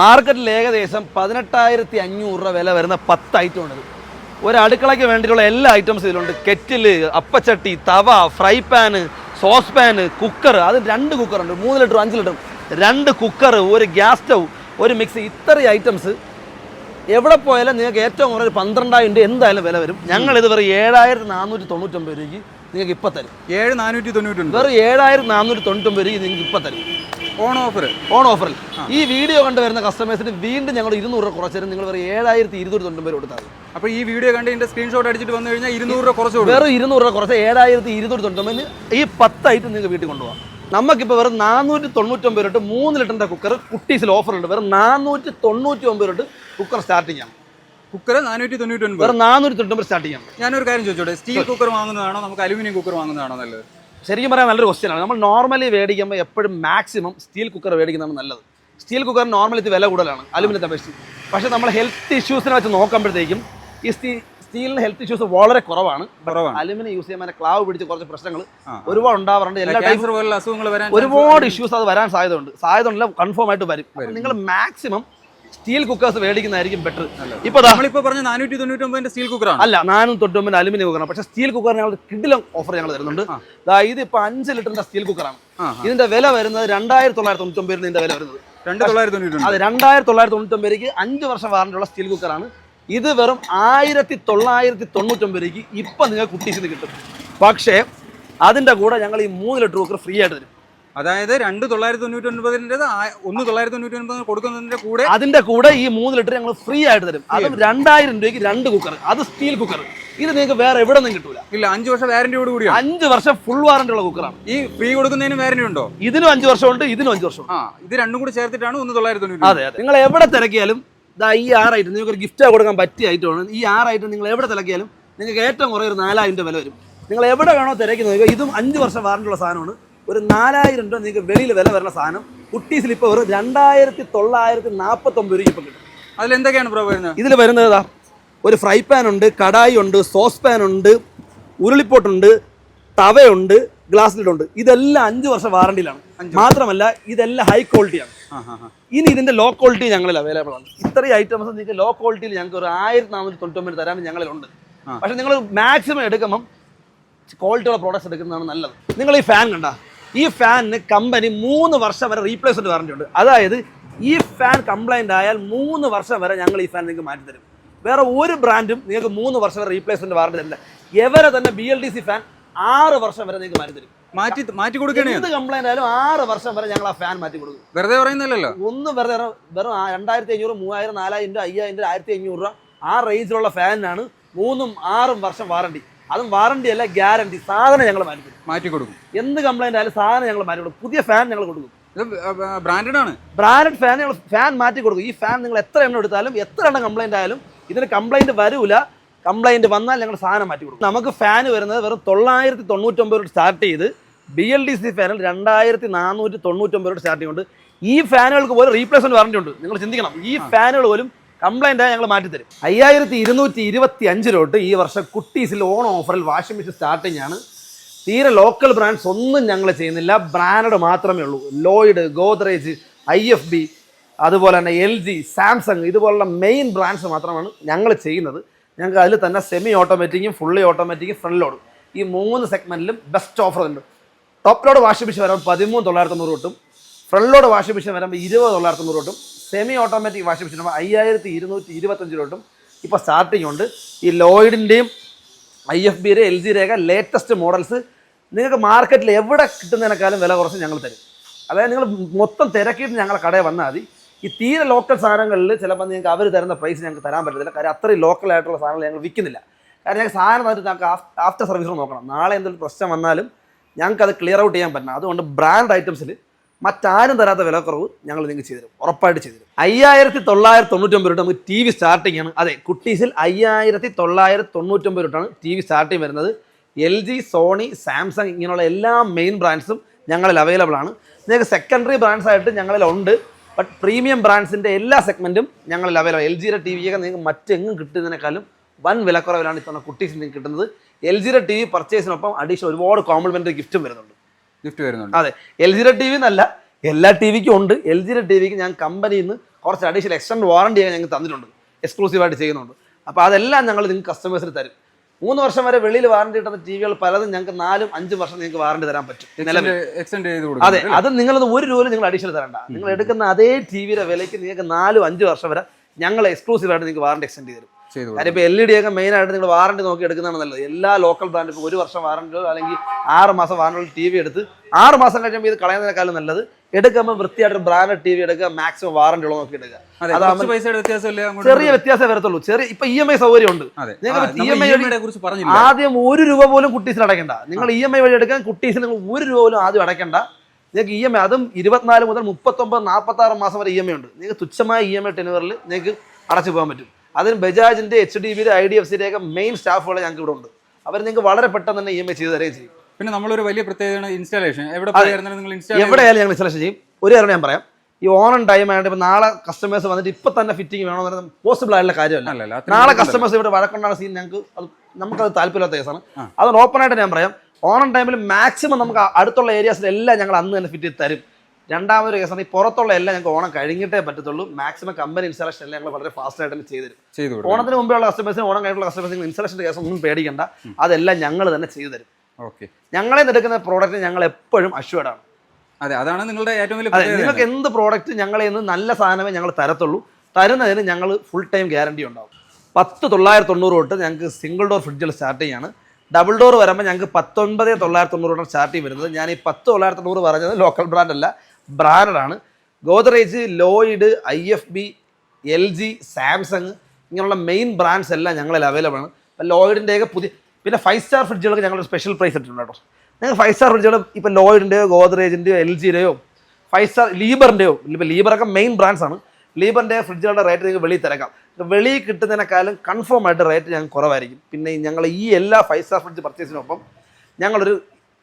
മാർക്കറ്റിൽ ഏകദേശം പതിനെട്ടായിരത്തി അഞ്ഞൂറ് രൂപ വില വരുന്ന പത്ത് ഐറ്റം ഉണ്ട് ഒരു അടുക്കളയ്ക്ക് വേണ്ടിയിട്ടുള്ള എല്ലാ ഐറ്റംസ് ഇതിലുണ്ട്. കെറ്റിൽ അപ്പച്ചട്ടി തവ fry pan sauce pan cooker അത് രണ്ട് കുക്കറുണ്ട് മൂന്ന് ലിറ്ററും അഞ്ച് ലിറ്ററും രണ്ട് കുക്കർ ഒരു ഗ്യാസ് സ്റ്റൗ ഒരു മിക്സി ഇത്രയും ഐറ്റംസ് എവിടെ പോയാലും നിങ്ങൾക്ക് ഏറ്റവും കുറഞ്ഞ പന്ത്രണ്ടായിരം രൂപ എന്തായാലും വില വരും. ഞങ്ങൾ ഇത് വെറും ഏഴായിരത്തി നാനൂറ്റി തൊണ്ണൂറ്റൊമ്പത് രൂപയ്ക്ക് നിങ്ങൾക്ക് ഇപ്പം തരും. ഏഴ് നാനൂറ്റി തൊണ്ണൂറ്റി വെറും ഏഴായിരത്തി നാനൂറ്റി തൊണ്ണൂറ്റൊമ്പത് രൂപയ്ക്ക് നിങ്ങൾക്ക് ഇപ്പം തരും. On offer. ഓൺ ഓഫറിൽ. ഈ വീഡിയോ കണ്ട് വരുന്ന കസ്റ്റമേഴ്സിന് വീണ്ടും ഞങ്ങൾ ഇരുന്നൂറ് രൂപ കുറച്ചു തരും. നിങ്ങൾ വെറും ഏഴായിരത്തി ഇരുന്നൂറ്റി തൊണ്ണൂറ് കൊടുത്താൽ മതി. അപ്പോൾ ഈ വീഡിയോ കണ്ട് ഇതിന്റെ സ്ക്രീൻഷോട്ട് അടിച്ചിട്ട് വന്നു കഴിഞ്ഞാൽ ഇരുന്നൂറ് രൂപ കുറച്ച് വെറും ഇരുന്നൂറ് രൂപ കുറച്ച് ഏഴായിരത്തി ഇരുന്നൂറ്റി തൊണ്ണൂറ്റൊമ്പതിന് ഈ പത്ത് ഐറ്റം നിങ്ങൾക്ക് വീട്ടിൽ കൊണ്ടുപോകാം. നമുക്കിപ്പോൾ വെറും നാനൂറ്റി തൊണ്ണൂറ്റൊമ്പത് രൂപ മൂന്ന് ലിറ്ററിന്റെ കുക്കർ കുട്ടീസിൽ ഓഫറുണ്ട് വെറും നാനൂറ്റി തൊണ്ണൂറ്റി ഒമ്പത് രൂപ കുക്കർ സ്റ്റാർട്ടിംഗ് ആണ്. കുക്കർ നാനൂറ്റി തൊണ്ണൂറ്റൊൻപത് വെറും നാനൂറ്റി തൊണ്ണൂറ്റി സ്റ്റാർട്ടിംഗ് ആണ്. ഞാനൊരു കാര്യം ചോദിച്ചോട്ടെ? സ്റ്റീൽ കുക്കർ വാങ്ങുന്നതാണോ? നമുക്ക് അലുമിനിയം കുക്കർ വാങ്ങുന്നതാണോ നല്ലത്? ശരിക്കും പറയാൻ നല്ലൊരു ക്വസ്റ്റ്യൻ ആണ്. നമ്മൾ നോർമലി മേടിക്കുമ്പോൾ എപ്പോഴും മാക്സിമം സ്റ്റീൽ കുക്കർ മേടിക്കുന്നതാണ് നല്ലത്. സ്റ്റീൽ കുക്കർ നോർമലി ഇത് വില കൂടുതലാണ്. അലുമിനിയത്തെ അപേക്ഷിച്ച്. പക്ഷേ നമ്മൾ ഹെൽത്ത് ഇഷ്യൂസിനെ വെച്ച് നോക്കുമ്പോഴത്തേക്കും ഈ സ്റ്റീ സ്റ്റീലിന് ഹെൽത്ത് ഇഷ്യൂസ് വളരെ കുറവാണ്. അലുമിനിയം യൂസ് ചെയ്യുമ്പോൾ ക്ലാവ് പിടിച്ച് കുറച്ച് പ്രശ്നങ്ങൾ ഒരുപാട് ഉണ്ടാവാറുണ്ട് എല്ലാ ടൈപ്പ് ക്യാൻസർ പോലുള്ള അസുഖങ്ങൾ വരാൻ ഒരുപാട് ഇഷ്യൂസ് അത് വരാൻ സാധ്യത ഉണ്ട് സാധ്യത ഉണ്ടല്ല കൺഫേം ആയിട്ട് വരും നിങ്ങൾ മാക്സിമം സ്റ്റീൽ കുക്കേഴ്സ് മേടിക്കുന്നതായിരിക്കും ബെറ്റർ ഇപ്പൊ നമ്മളിപ്പോ പറഞ്ഞ നാനൂറ്റി തൊണ്ണൂറ്റൊമ്പതിന്റെ സ്റ്റീൽ കുക്കറാണ് അല്ല നാനൂറ്റി തൊണ്ണൂറ് അലുമിനിയം കുക്കറാണ് പക്ഷേ സ്റ്റീൽ കുക്കർ ഞങ്ങൾ കിഡിലും ഓഫർ ഞങ്ങൾ തരുന്നുണ്ട്. ഇത് ഇപ്പോൾ അഞ്ച് ലിറ്ററിന്റെ സ്റ്റീൽ കുക്കറാണ് ഇതിന്റെ വില വരുന്നത് രണ്ടായിരത്തി തൊള്ളായിരത്തി തൊണ്ണൂറ്റൊമ്പതിന് ഇതിന്റെ വില വരുന്നത്. അത് രണ്ടായിരത്തി തൊള്ളായിരത്തി തൊണ്ണൂറ്റൊമ്പതിലേക്ക് അഞ്ച് വർഷം വാറന്റുള്ള സ്റ്റീൽ കുക്കറാണ് ഇത് വെറും ആയിരത്തി തൊള്ളായിരത്തി തൊണ്ണൂറ്റൊമ്പതിലേക്ക് ഇപ്പം നിങ്ങൾക്ക് കുട്ടീസിന് കിട്ടും. പക്ഷേ അതിന്റെ കൂടെ ഞങ്ങൾ ഈ മൂന്ന് ലിറ്റർ കുക്കർ ഫ്രീ ആയിട്ട് തരും. അതായത് രണ്ട് തൊള്ളായിരത്തി തൊണ്ണൂറ്റി ഒൻപതിന്റെ ഒന്ന് തൊള്ളായിരത്തി തൊണ്ണൂറ്റി ഒൻപത് കൊടുക്കുന്നതിന്റെ കൂടെ അതിന്റെ കൂടെ ഈ മൂന്ന് ലിറ്റർ ഞങ്ങൾ ഫ്രീ ആയിട്ട് തരും. അതും രണ്ടായിരം രൂപയ്ക്ക് രണ്ട് കുക്കർ അത് സ്റ്റീൽ കുക്കർ ഇത് നിങ്ങൾക്ക് വേറെ എവിടെ നിന്നും കിട്ടൂല. ഇല്ല അഞ്ച് വർഷം വാരന്റിയോട് കൂടി അഞ്ച് വർഷം ഫുൾ വാറണ്ടി ഉള്ള കുക്കറാണ് ഈ ഫ്രീ കൊടുക്കുന്നതിന് വാരന്റി ഉണ്ടോ? ഇതിനും അഞ്ച് വർഷമുണ്ട് ഇതിനും അഞ്ച് വർഷം ആ ഇത് രണ്ടും കൂടി ചേർത്തിട്ടാണ് ഒന്ന് തൊള്ളായിരത്തി തൊണ്ണൂറ്റി അതെ അതെ. നിങ്ങൾ എവിടെ തിരക്കിയാലും ദാ ഈ ആറ് ഐറ്റം നിങ്ങൾക്ക് ഒരു ഗിഫ്റ്റ് കൊടുക്കാൻ പറ്റിയ ഐറ്റമാണ് ഈ ആറ് ഐറ്റം നിങ്ങൾ എവിടെ തിളക്കിയാലും നിങ്ങൾക്ക് ഏറ്റവും കുറേ ഒരു നാലായിരം രൂപ വില വരും. നിങ്ങൾ എവിടെ വേണോ തിരക്കുന്നത് ഇതും അഞ്ച് വർഷം വാറന്റുള്ള സാധനമാണ്. ഒരു നാലായിരം രൂപ നിങ്ങൾക്ക് വെളിയിൽ വില വരുന്ന സാധനം. കുട്ടീസിൽ ഇപ്പോൾ ഒരു രണ്ടായിരത്തി തൊള്ളായിരത്തി നാൽപ്പത്തൊമ്പത് രൂപ ഇപ്പം കിട്ടും. അതിൽ എന്തൊക്കെയാണ് ബ്രോ വരുന്നത്? ഇതിൽ വരുന്നത് ഒരു ഫ്രൈ പാൻ ഉണ്ട് കടായി ഉണ്ട് സോസ് പാൻ ഉണ്ട് ഉരുളിപ്പോട്ടുണ്ട് തവയുണ്ട് ഗ്ലാസ് ലിഡ് ഇതെല്ലാം അഞ്ച് വർഷം വാറണ്ടിയിലാണ് മാത്രമല്ല ഇതെല്ലാം ഹൈ ക്വാളിറ്റിയാണ് ഇനി ഇതിന്റെ ലോ ക്വാളിറ്റി ഞങ്ങളിൽ അവൈലബിൾ ആണ് ഇത്രയും ഐറ്റംസ് നിങ്ങൾക്ക് ലോ ക്വാളിറ്റിയിൽ ഞങ്ങൾക്ക് ഒരു ആയിരത്തി നാനൂറ്റി തൊണ്ണൂറ്റൊമ്പത് തരാൻ ഞങ്ങളിലുണ്ട് ഉണ്ട് പക്ഷെ നിങ്ങൾ മാക്സിമം എടുക്കുമ്പം ക്വാളിറ്റിയുള്ള പ്രോഡക്ട്സ് എടുക്കുന്നതാണ് നല്ലത്. നിങ്ങൾ ഈ ഫാൻ കണ്ട? ഈ ഫാനിന് കമ്പനി മൂന്ന് വർഷം വരെ റീപ്ലേസ്മെന്റ് വാറണ്ടി ഉണ്ട്. അതായത് ഈ ഫാൻ കംപ്ലൈന്റ് ആയാൽ മൂന്ന് വർഷം വരെ ഞങ്ങൾ ഈ ഫാൻ നിങ്ങൾക്ക് മാറ്റി തരും. വേറെ ഒരു ബ്രാൻഡും നിങ്ങൾക്ക് മൂന്ന് വർഷം വരെ റീപ്ലേസ്മെന്റ് വാറണ്ടി തരില്ല. എവരെ തന്നെ B L D C fan ആറ് വർഷം വരെ നിങ്ങൾക്ക് മാറ്റി തരും. മാറ്റി മാറ്റി കൊടുക്കണേ. എന്ത് കംപ്ലൈന്റ് ആയാലും ആറ് വർഷം വരെ ഞങ്ങൾ ആ ഫാൻ മാറ്റി കൊടുക്കും. വെറുതെ പറയുന്നില്ലല്ലോ? ഒന്ന് വെറുതെ വെറും രണ്ടായിരത്തി അഞ്ഞൂറ് മൂവായിരം നാലായിരം രൂപ അയ്യായിരം രൂപ ആയിരത്തി അഞ്ഞൂറ് രൂപ ആ റേഞ്ചിലുള്ള ഫാനിനാണ് മൂന്നും ആറും വർഷം വാറണ്ടി അതും വാറണ്ടി അല്ല ഗ്യാരണ്ടി സാധനം ഞങ്ങൾ മാറ്റി തരും മാറ്റി കൊടുക്കും. എന്ത് കംപ്ലൈന്റ് ആയാലും സാധനം ഞങ്ങൾ മാറ്റി കൊടുക്കും. പുതിയ ഫാൻ ഞങ്ങൾ കൊടുക്കും. ബ്രാൻഡഡ് ആണ്. ബ്രാൻഡഡ് ഫാൻ ഞങ്ങൾ ഫാൻ മാറ്റി കൊടുക്കും. ഈ ഫാൻ നിങ്ങൾ എത്ര എണ്ണം എടുത്താലും എത്ര എണ്ണം കംപ്ലൈന്റ് ആയാലും ഇതിന് കംപ്ലൈന്റ് വരൂല. കംപ്ലൈന്റ് വന്നാൽ ഞങ്ങൾ സാധനം മാറ്റി കൊടുക്കും. നമുക്ക് ഫാൻ വരുന്നത് വെറും തൊള്ളായിരത്തി തൊണ്ണൂറ്റൊമ്പത് രൂപ സ്റ്റാർട്ട് ചെയ്ത് ബി എൽ ഡി സി ഫാനിൽ രണ്ടായിരത്തി നാനൂറ്റി തൊണ്ണൂറ്റൊമ്പത് രൂപ സ്റ്റാർട്ടിംഗ് ഉണ്ട് ഈ ഫാനുകൾക്ക് പോലും റീപ്ലേസ്മെന്റ് വാറണ്ടി ഉണ്ട്. നിങ്ങൾ ചിന്തിക്കണം. ഈ ഫാനുകൾ പോലും കംപ്ലൈന്റ് ആയി ഞങ്ങൾ മാറ്റിത്തരും. അയ്യായിരത്തി ഇരുന്നൂറ്റി ഇരുപത്തി അഞ്ച് രൂപ തൊട്ട് ഈ വർഷം കുട്ടീസിൽ ഓൺ ഓഫറിൽ വാഷിംഗ് മെഷീൻ സ്റ്റാർട്ടിംഗ് ആണ്. തീരെ ലോക്കൽ ബ്രാൻഡ്സ് ഒന്നും ഞങ്ങൾ ചെയ്യുന്നില്ല. ബ്രാൻഡ് മാത്രമേ ഉള്ളൂ. Lloyd Godrej I F B അതുപോലെ തന്നെ എൽ ജി സാംസങ് ഇതുപോലുള്ള മെയിൻ ബ്രാൻഡ്സ് മാത്രമാണ് ഞങ്ങൾ ചെയ്യുന്നത്. ഞങ്ങൾക്ക് അതിൽ തന്നെ സെമി ഓട്ടോമാറ്റിക്കും ഫുള്ളി ഓട്ടോമാറ്റിക്കും ഫ്രണ്ട് ലോഡും ഈ മൂന്ന് സെഗ്മെന്റിലും ബെസ്റ്റ് ഓഫർ ഉണ്ട്. ടോപ്പ് ലോഡ് വാഷിംഗ് മെഷീൻ വരുമ്പോൾ പതിമൂന്ന് തൊള്ളായിരത്തി തൊണ്ണൂറ് കിട്ടും. ഫ്രണ്ട് ലോഡ് വാഷിംഗ് മെഷീൻ വരുമ്പോൾ ഇരുപത് തൊള്ളായിരത്തി തൊണ്ണൂറ് കിട്ടും. സെമി ഓട്ടോമാറ്റിക് വാഷിംഗ് മെഷീൻ വരുമ്പോൾ അയ്യായിരത്തി ഇരുന്നൂറ്റി ഇരുപത്തഞ്ച് രൂപ കിട്ടും. ഇപ്പോൾ സ്റ്റാർട്ടിംഗ് ഉണ്ട്. ഈ ലോയിഡിന്റെയും ഐ എഫ് ബിയുടെ എൽ ജി രേഖ ലേറ്റസ്റ്റ് മോഡൽസ് നിങ്ങൾക്ക് മാർക്കറ്റിൽ എവിടെ കിട്ടുന്നതിനേക്കാളും വില കുറച്ച് ഞങ്ങൾ തരും. അതായത് നിങ്ങൾ മൊത്തം തിരക്കിയിട്ട് ഞങ്ങളുടെ കടയിൽ വന്നാൽ മതി. ഈ തീരെ ലോക്കൽ സാധനങ്ങളിൽ ചിലപ്പോൾ നിങ്ങൾക്ക് അവർ തരുന്ന പ്രൈസ് ഞങ്ങൾക്ക് തരാൻ പറ്റത്തില്ല. കാര്യം അത്രയും ലോക്കൽ ആയിട്ടുള്ള സാധനങ്ങൾ ഞങ്ങൾ വിൽക്കുന്നില്ല. കാരണം ഞങ്ങൾക്ക് സാധനം തന്നിട്ട് ഞങ്ങൾക്ക് ആഫ്റ്റർ സർവീസ് നോക്കണം. നാളെ എന്തെങ്കിലും പ്രശ്നം വന്നാലും ഞങ്ങൾക്ക് അത് ക്ലിയർ ഔട്ട് ചെയ്യാൻ പറ്റണം അതുകൊണ്ട് ബ്രാൻഡ് ഐറ്റംസിൽ മറ്റാരും തരാത്ത വിലക്കുറവ് ഞങ്ങൾ നിങ്ങൾക്ക് ചെയ്തു തരും. ഉറപ്പായിട്ട് ചെയ്തു തരും. അയ്യായിരത്തി തൊള്ളായിരത്തി തൊണ്ണൂറ്റൊമ്പത് രൂപ നമുക്ക് ടി വി സ്റ്റാർട്ടിംഗ് ആണ്. അതെ കുട്ടീസിൽ അയ്യായിരത്തി തൊള്ളായിരത്തി തൊണ്ണൂറ്റൊമ്പത് രൂപയാണ് ടി വി സ്റ്റാർട്ടിങ് വരുന്നത്. എൽ ജി സോണി സാംസങ് ഇങ്ങനെയുള്ള എല്ലാ മെയിൻ ബ്രാൻഡ്സും ഞങ്ങളിൽ അവൈലബിൾ ആണ്. നിങ്ങൾക്ക് സെക്കൻഡറി ബ്രാൻഡ്സ് ആയിട്ട് ഞങ്ങളിൽ ഉണ്ട് ബട്ട് പ്രീമിയം ബ്രാൻഡ്സിന്റെ എല്ലാ സെഗ്മെന്റും ഞങ്ങളിൽ അവൈലബിൾ എൽ ജിയുടെ ടി വിയൊക്കെ നിങ്ങൾക്ക് മറ്റെങ്ങും കിട്ടുന്നതിനേക്കാളും വൻ വിലക്കുറവിലാണ് ഇത്തവണ കുട്ടീസ് നിങ്ങൾക്ക് കിട്ടുന്നത്. എൽ ജിയുടെ ടി വി പർച്ചേസിനൊപ്പം അഡീഷണൽ ഒരുപാട് കോംപ്ലിമെന്ററി ഗിഫ്റ്റും വരുന്നുണ്ട്. ഗിഫ്റ്റ് വരുന്നുണ്ട്. അതെ. എൽ ജിയുടെ ടി വി എന്നല്ല എല്ലാ ടി വിക്കും ഉണ്ട്. എൽ ജിയുടെ ടി വിക്ക് ഞാൻ കമ്പനിയിൽ നിന്ന് കുറച്ച് അഡീഷണൽ എക്സ്റ്റൻഡ് വാറണ്ടി ഞങ്ങൾക്ക് തന്നിട്ടുണ്ട്. എക്സ്ക്ലൂസീവായിട്ട് ചെയ്യുന്നുണ്ട്. അപ്പോൾ അതെല്ലാം ഞങ്ങൾ നിങ്ങൾക്ക് കസ്റ്റമേഴ്സിന് തരും. മൂന്ന് വർഷം വരെ വെളിയിൽ വാറണ്ടി കിട്ടുന്ന ടി വികൾ പലതും ഞങ്ങൾക്ക് നാലും അഞ്ചും വർഷം നിങ്ങൾക്ക് വാറണ്ടി തരാൻ പറ്റും. അതെ അത് നിങ്ങളത് ഒരു രൂപ നിങ്ങൾ അഡീഷണൽ തരണ്ട. നിങ്ങൾ എടുക്കുന്ന അതേ ടി വിയുടെ വിലയ്ക്ക് നിങ്ങൾക്ക് നാലും അഞ്ച് വർഷം വരെ ഞങ്ങൾ എക്സ്ക്ലൂസീവായിട്ട് നിങ്ങൾക്ക് വാറണ്ടി എക്സ്റ്റെൻഡ് ചെയ്ത് തരും. ചെയ്തു കാര്യം ഇപ്പോൾ എൽ ഇ ഡി ഒക്കെ മെയിൻ ആയിട്ട് നിങ്ങൾ വാറണ്ടി നോക്കി എടുക്കുന്നതാണ് നല്ലത്. എല്ലാ ലോക്കൽ ബ്രാൻഡ് ഇപ്പോൾ ഒരു വർഷം വാറണ്ടിയോ അല്ലെങ്കിൽ ആറ് മാസം വാറണ്ടി ടി വി എടുത്ത് ആറ് മാസം കഴിയുമ്പോൾ ഇത് കളയുന്നതിനേക്കാളും നല്ലത് എടുക്കുമ്പോൾ വൃത്തിയായിട്ട് ബ്രാൻഡ് ടി വി എടുക്കുക മാക്സിമം വാറണ്ടി ഉള്ള നോക്കി എടുക്കുക. ചെറിയ വ്യത്യാസമേ വരത്തുള്ളൂ. ചെറിയ ഇപ്പൊ ഇ എം ഐ സൗകര്യം ഉണ്ട് നിങ്ങൾക്ക് ഇ എം ഐ കുറിച്ച് പറഞ്ഞില്ല. ആദ്യം ഒരു രൂപ പോലും കുട്ടീസിന് അടയ്ക്കണ്ട. നിങ്ങൾ ഇ എം ഐ വഴി എടുക്കാൻ കുട്ടീസിന് നിങ്ങൾ ഒരു രൂപ പോലും ആദ്യം അടയ്ക്കണ്ട. നിങ്ങൾക്ക് ഇ എം ഐ അതും ഇരുപത്തിനാല് മുതൽ മുപ്പത്തൊമ്പത് നാൽപ്പത്തി ആറ് മാസം വരെ ഇ എം ഐ ഉണ്ട്. നിങ്ങൾക്ക് തുച്ഛമായ ഇ എം ഐ ടെനുവറിൽ നിങ്ങൾക്ക് അടച്ചു പോകാൻ പറ്റും. അതിന് ബജാജിന്റെ എച്ച് ഡി ബിയുടെ ഐ ഡി എഫ് സിയുടെ ഒക്കെ മെയിൻ സ്റ്റാഫുകൾ ഞങ്ങൾക്ക് ഇവിടെ ഉണ്ട്. അവർ നിങ്ങൾക്ക് വളരെ പെട്ടെന്ന് തന്നെ ഇ എം ഐ ചെയ്ത് തരുകയും ചെയ്യും. പിന്നെ നമ്മളൊരു വലിയ പ്രത്യേകതയാണ് ഇൻസ്റ്റാളേഷൻ എവിടെ എവിടെയായാലും ഞങ്ങൾ ഇൻസ്റ്റലേഷൻ ചെയ്യും. ഒരു കാര്യം ഞാൻ പറയാം. ഈ ഓൺ ഓൺ ടൈം ആയിട്ട് ഇപ്പം നാളെ കസ്റ്റമേഴ്സ് വന്നിട്ട് ഇപ്പം തന്നെ ഫിറ്റിംഗ് വേണമെന്ന് പറയുന്നത് പോസിബിൾ ആയിട്ടുള്ള കാര്യമല്ല. നാളെ കസ്റ്റമേഴ്സ് ഇവിടെ വഴക്കൊണ്ടാണ് സീൻ ഞങ്ങൾക്ക് അത് നമുക്കത് താല്പര്യമില്ലാത്ത കേസാണ് അതുകൊണ്ട് ഓപ്പൺ ആയിട്ട് ഞാൻ പറയാം. ഓൺ ആൻഡ് ടൈമിൽ മാക്സിമം നമുക്ക് അടുത്തുള്ള ഏരിയാസിലെല്ലാം ഞങ്ങൾ അന്ന് തന്നെ ഫിറ്റ് ചെയ്ത് തരും. രണ്ടാമതൊരു കേസാണ് ഈ പുറത്തുള്ള എല്ലാം ഞങ്ങൾക്ക് ഓണം കഴിഞ്ഞിട്ടേ പറ്റത്തുള്ളൂ. മാക്സിമം കമ്പനി ഇൻസ്റ്റലേഷൻ എല്ലാം ഞങ്ങൾ വളരെ ഫാസ്റ്റ് ആയിട്ട് തന്നെ ചെയ്തു തരും ചെയ്തു ഓണത്തിന് മുമ്പേ ഉള്ള കസ്റ്റമേഴ്സിന് ഓണം കഴിഞ്ഞിട്ടുള്ള കസ്റ്റമേഴ്സിന് ഇൻസ്റ്റലേഷൻ കേസ് ഒന്നും പേടിക്കണ്ട. അതെല്ലാം ഞങ്ങൾ തന്നെ ചെയ്തു തരും. ഓക്കെ. ഞങ്ങളെ എടുക്കുന്ന പ്രോഡക്റ്റ് ഞങ്ങൾ എപ്പോഴും അഷ്യൂർഡാണ് അതെ അതാണ് നിങ്ങളുടെ ഏറ്റവും വലിയ നിങ്ങൾക്ക് എന്ത് പ്രോഡക്റ്റ് ഞങ്ങളെ നിന്ന് നല്ല സാധനമേ ഞങ്ങൾ തരത്തുള്ളൂ. തരുന്നതിന് ഞങ്ങൾ ഫുൾ ടൈം ഗ്യാരണ്ടി ഉണ്ടാവും. പത്ത് തൊള്ളായിരത്തി തൊണ്ണൂറ് തൊട്ട് ഞങ്ങൾക്ക് സിംഗിൾ ഡോർ ഫ്രിഡ്ജിൽ സ്റ്റാർട്ട് ചെയ്യാണ്. ഡബിൾ ഡോർ വരുമ്പോൾ ഞങ്ങൾക്ക് പത്തൊൻപത് തൊള്ളായിരത്തി തൊണ്ണൂറ് സ്റ്റാർട്ട് സ്റ്റാർട്ടിങ് വരുന്നത്. ഞാൻ ഈ പത്ത് തൊള്ളായിരത്തി തൊണ്ണൂറ് പറഞ്ഞത് ലോക്കൽ ബ്രാൻഡ് അല്ല. ബ്രാൻഡാണ് Godrej Lloyd I F B L G Samsung ഇങ്ങനെയുള്ള മെയിൻ ബ്രാൻഡ്സ് എല്ലാം ഞങ്ങളിൽ അവൈലബിൾ ആണ്. അപ്പോൾ ലോയിഡിന്റെയൊക്കെ പുതിയ പിന്നെ ഫൈവ് സ്റ്റാർ ഫ്രിഡ്ജുകൾക്ക് ഞങ്ങൾ സ്പെഷ്യൽ പ്രൈസ് ഇട്ടിട്ടുണ്ട് കേട്ടോ. നിങ്ങൾ ഫൈവ് സ്റ്റാർ ഫ്രിഡ്ജുകൾ ഇപ്പോൾ ലോയിഡിന്റെയോ ഗോദ്രേജിന്റെയോ എൽ ജിയുടെയോ ഫൈവ് സ്റ്റാർ ലീബറിന്റെയോ ഇപ്പോൾ ലീബറൊക്കെ മെയിൻ ബ്രാൻഡ്സ് ആണ്. ലീബറിന്റെ ഫ്രിഡ്ജുകളുടെ റേറ്റ് നിങ്ങൾക്ക് വെളിയിൽ തിരക്കാം. വെളിയിൽ കിട്ടുന്നതിനേക്കാളും കൺഫേം ആയിട്ട് റേറ്റ് ഞങ്ങൾക്ക് കുറവായിരിക്കും. പിന്നെ ഞങ്ങൾ ഈ എല്ലാ ഫൈവ് സ്റ്റാർ ഫ്രിഡ്ജ് പർച്ചേസിനൊപ്പം ഞങ്ങളൊരു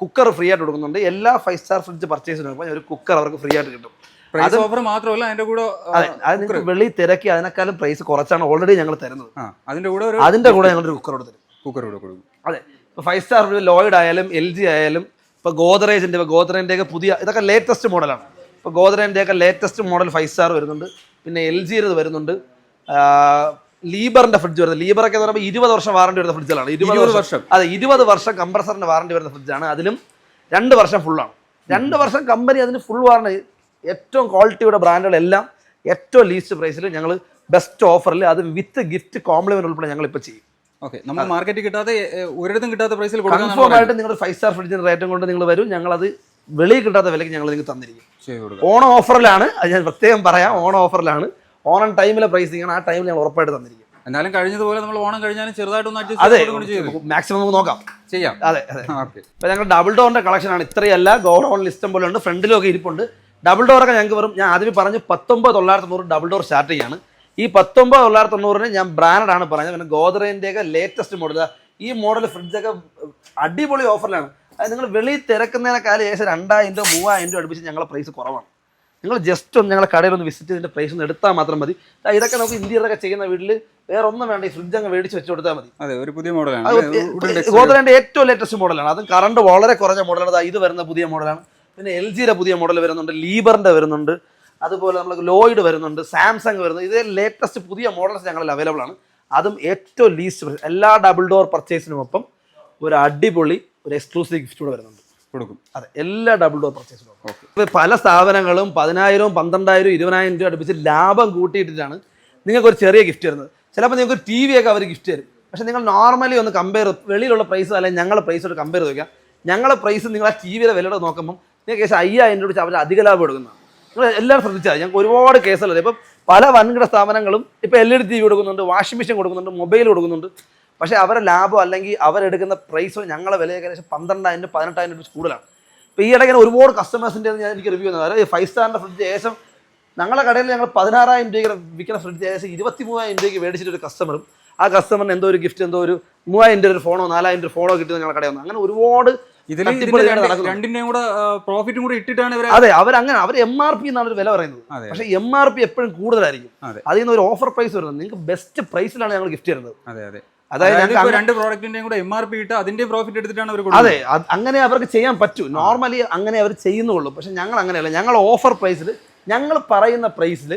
കുക്കർ ഫ്രീ ആയിട്ട് കൊടുക്കുന്നുണ്ട്. എല്ലാ ഫൈവ് സ്റ്റാർ ഫ്രിഡ്ജ് പർച്ചേസിനൊപ്പം ഒരു കുക്കർ അവർക്ക് ഫ്രീ ആയിട്ട് കിട്ടും. പ്രൈസ് ഓഫർ മാത്രമല്ല അതിന്റെ കൂടെ അതെ നിങ്ങൾക്ക് വെളി തിരക്കി അതിനേക്കാളും പ്രൈസ് കുറച്ചാണ് ഓൾറെഡി ഞങ്ങൾ തരുന്നത്. അതിന്റെ കൂടെ ഒരു അതിന്റെ കൂടെ ഒരു കുക്കർ കൊടുത്തരും കുക്കർ കൂടെ കൊടുക്കും. അതെ ഫൈവ് സ്റ്റാർ ലോയിഡ് ആയാലും എൽ ജി ആയാലും ഇപ്പോൾ ഗോദ്രേജിന്റെ ഇപ്പോൾ ഗോദ്രേജിന്റെയൊക്കെ പുതിയ ഇതൊക്കെ ലേറ്റസ്റ്റ് മോഡലാണ് ഇപ്പോൾ ഗോദ്രേജിന്റെയൊക്കെ ലേറ്റസ്റ്റ് മോഡൽ ഫൈവ് സ്റ്റാർ വരുന്നുണ്ട്. പിന്നെ എൽ ജിയുടെ വരുന്നുണ്ട്. ലീബറിന്റെ ഫ്രിഡ്ജ് വരുന്നത്. ലീബറൊക്കെ എന്ന് പറയുമ്പോൾ ഇരുപത് വർഷം വാറണ്ടി വരുന്ന ഫ്രിഡ്ജുകളാണ്. ഇരുപത് വർഷം. അതെ ഇരുപത് വർഷം കംപ്രസറിന്റെ വാറണ്ടി വരുന്ന ഫ്രിഡ്ജാണ്. അതിലും രണ്ട് വർഷം ഫുള്ളാണ് രണ്ട് വർഷം കമ്പനി അതിന് ഫുൾ വാറണ്ടി ഏറ്റവും ക്വാളിറ്റിയുടെ ബ്രാൻഡുകളെല്ലാം ഏറ്റവും ലീസ്റ്റ് പ്രൈസിൽ ഞങ്ങൾ ബെസ്റ്റ് ഓഫറിൽ അത് വിത്ത് ഗിഫ്റ്റ് കോംപ്ലിമെന്റ് ഉൾപ്പെടെ ഞങ്ങൾ ഇപ്പോൾ ചെയ്യും. ഓക്കെ നമ്മൾ മാർക്കറ്റിൽ കിട്ടാതെ ഒരിടത്തും കിട്ടാത്ത പ്രൈസിൽ കൺഫേം ആയിട്ട് നിങ്ങൾ ഫൈവ് സ്റ്റാർ ഫ്രിഡ്ജിന്റെ റേറ്റും കൊണ്ട് നിങ്ങൾ വരും. ഞങ്ങൾ അത് വെളിയിൽ കിട്ടാത്ത വിലയ്ക്ക് ഞങ്ങൾ നിങ്ങൾക്ക് തന്നിരിക്കും. ഓണം ഓഫറിലാണ് അത് ഞാൻ പ്രത്യേകം പറയാം. ഓണം ഓഫറിലാണ് ഓണം ടൈമിലെ പ്രൈസിംഗ് ആണ്. ആ ടൈമിൽ ഞങ്ങൾ ഉറപ്പായിട്ട് തന്നിരിക്കും. എന്നാലും കഴിഞ്ഞതുപോലെ നമ്മൾ ഓണം കഴിഞ്ഞാലും ചെറുതായിട്ടൊന്ന് അതെ മാക്സിമം നമുക്ക് നോക്കാം. ചെയ്യാം. അതെ അതെ. ഇപ്പൊ ഞങ്ങൾ ഡബിൾ ഡോറിന്റെ കളക്ഷൻ ആണ്. ഇത്രയല്ല ഓൺ ലിസ്റ്റം പോലെ ഉണ്ട്. ഫ്രണ്ടിലൊക്കെ ഇരിപ്പുണ്ട്. ഡബിൾ ഡോറൊക്കെ ഞങ്ങൾക്ക് വരും ഞാൻ ആദ്യമേ പറഞ്ഞു പത്തൊമ്പത് തൊള്ളായിരത്തി തൊണ്ണൂറ് ഡബിൾ ഡോർ സ്റ്റാർട്ട് ചെയ്യാണ്. ഈ പത്തൊമ്പത് തൊള്ളായിരത്തി തൊണ്ണൂറിന് ഞാൻ ബ്രാൻഡ് ആണ് പറഞ്ഞത്. പിന്നെ ഗോദ്രേന്റെ ഒക്കെ ലേറ്റസ്റ്റ് മോഡൽ ഈ മോഡൽ ഫ്രിഡ്ജൊക്കെ അടിപൊളി ഓഫറിലാണ് അത് നിങ്ങൾ വെളിയിൽ തിരക്കുന്നതിനേക്കാളും ഏകദേശം രണ്ടായിരം രൂപ മൂവായിരം രൂപ അടുപ്പിച്ച് ഞങ്ങളുടെ പ്രൈസ് കുറവാണ്. നിങ്ങൾ ജസ്റ്റ് ഒന്ന് ഞങ്ങളുടെ കടയിൽ ഒന്ന് വിസിറ്റ് ചെയ്തിട്ട് പ്രൈസ് ഒന്ന് എടുത്താൽ മാത്രം മതി. ഇതൊക്കെ നമുക്ക് ഇന്ത്യയിലൊക്കെ ചെയ്യുന്ന വീട്ടിൽ വേറെ ഒന്നും വേണ്ട ഈ ഫ്രിഡ്ജ് അങ്ങ് മേടിച്ച് വെച്ച് കൊടുത്താൽ മതി. അതെ ഒരു പുതിയ മോഡലാണ് അത് ഏറ്റവും ലേറ്റസ്റ്റ് മോഡലാണ് അതും കറണ്ട് വളരെ കുറഞ്ഞ മോഡലാണ് ഇത് വരുന്ന പുതിയ മോഡലാണ് പിന്നെ എൽ ജിയുടെ പുതിയ മോഡൽ വരുന്നുണ്ട് ലീബറിന്റെ വരുന്നുണ്ട്. അതുപോലെ നമ്മൾ ലോയിഡ് വരുന്നുണ്ട് സാംസങ് വരുന്നുണ്ട് ഇതേ ലേറ്റസ്റ്റ് പുതിയ മോഡൽസ് ഞങ്ങളിൽ അവൈലബിൾ ആണ്. അതും ഏറ്റവും ലീസ്റ്റ് എല്ലാ ഡബിൾ ഡോർ പർച്ചേസിനും ഒപ്പം ഒരു അടിപൊളി ഒരു എക്സ്ക്ലൂസീവ് ഗിഫ്റ്റ് കൂടെ വരുന്നുണ്ട്. കൊടുക്കും. അതെ എല്ലാ ഡബിൾ ഡോർ പർച്ചേസിനും ഓക്കെ. പല സ്ഥാപനങ്ങളും പതിനായിരവും പന്ത്രണ്ടായിരം ഇരുപതിനായിരം രൂപ അടുപ്പിച്ച് ലാഭം കൂട്ടിയിട്ടിട്ടാണ് നിങ്ങൾക്ക് ഒരു ചെറിയ ഗിഫ്റ്റ് തരുന്നത്. ചിലപ്പോൾ നിങ്ങൾക്ക് ഒരു ടി വി ഒക്കെ അവർ ഗിഫ്റ്റ് തരും. പക്ഷെ നിങ്ങൾ നോർമലി ഒന്ന് കമ്പയർ വെളിയിലുള്ള പ്രൈസ് അല്ലെങ്കിൽ ഞങ്ങളുടെ പ്രൈസോട് കമ്പയർ ചെയ്ത് നോക്കുക ഞങ്ങളുടെ പ്രൈസ് നിങ്ങൾ ആ ടി വിയുടെ വിലയുടെ നോക്കുമ്പോൾ നിങ്ങൾക്ക് ഏകദേശം അയ്യായിരം രൂപ അവർ അധിക ലാഭം എടുക്കുന്നതാണ് നിങ്ങൾ എല്ലാവരും ശ്രദ്ധിച്ചാൽ ഞങ്ങൾക്ക് ഒരുപാട് കേസുള്ളത് ഇപ്പം പല വൻകിട സ്ഥാപനങ്ങളും ഇപ്പോൾ L E D T V കൊടുക്കുന്നുണ്ട് വാഷിംഗ് മെഷീൻ കൊടുക്കുന്നുണ്ട് മൊബൈൽ കൊടുക്കുന്നുണ്ട്. പക്ഷേ അവരുടെ ലാഭം അല്ലെങ്കിൽ അവരെടുക്കുന്ന പ്രൈസോ ഞങ്ങളെ വില ഏകദേശം പന്ത്രണ്ടായിരം രൂപ പതിനെട്ടായിരം രൂപ കൂടുതലാണ്. ഇപ്പോൾ ഈ ഇടയ്ക്ക് ഒരുപാട് കസ്റ്റമേഴ്സിന്റെ ഞാൻ എനിക്ക് റിവ്യൂ തന്നെ അതായത് ഫൈവ് സ്റ്റാറിന്റെ ഫ്രിഡ്ജ് ഏകദേശം ഞങ്ങളുടെ കടയിൽ ഞങ്ങൾ പതിനാറായിരം രൂപയ്ക്ക് വിൽക്കുന്ന ഫ്രിഡ്ജ് ഏകദേശം ഇരുപത്തി മൂവായിരം രൂപയ്ക്ക് മേടിച്ചിട്ട് ഒരു കസ്റ്റമറും ആ കസ്റ്റമറിന് എന്തോ ഒരു ഗിഫ്റ്റ് എന്തോ ഒരു മൂവായിരം രൂപ ഒരു ഫോണോ നാലായിരം രൂപ ഫോണോ കിട്ടുന്ന ഞങ്ങളുടെ കടയിൽ അങ്ങനെ ഒരുപാട് ഇതിൽ തട്ടിപ്പുകളിലാണ് നടക്കുന്നത്. രണ്ടിന്റെയും കൂടെ പ്രോഫിറ്റും കൂടെ ഇട്ടിട്ടാണ് ഇവരെ അതെ അവരങ്ങനെ അവർ എം ആർ പി എന്നാണ് ഒരു വില പറയുന്നത്. പക്ഷേ എം ആർ പി എപ്പോഴും കൂടുതലായിരിക്കും. അതെ. അതിൽ നിന്ന് ഒരു ഓഫർ പ്രൈസ് വരുന്നത്. നിങ്ങൾക്ക് ബെസ്റ്റ് പ്രൈസിലാണ് ഞങ്ങൾ ഗിഫ്റ്റ് തരുന്നത്. അതെ അതെ. അതായത് രണ്ട് പ്രോഡക്റ്റിന്റെയും കൂടെ എം ആർ പി ഇട്ട് അതിന്റെ പ്രോഫിറ്റ് എടുത്തിട്ടാണ് അവർ അതെ അങ്ങനെ അവർക്ക് ചെയ്യാൻ പറ്റൂ. നോർമലി അങ്ങനെ അവർ ചെയ്യുന്നുള്ളൂ. പക്ഷെ ഞങ്ങൾ അങ്ങനെയല്ല. ഞങ്ങൾ ഓഫർ പ്രൈസിൽ ഞങ്ങൾ പറയുന്ന പ്രൈസിൽ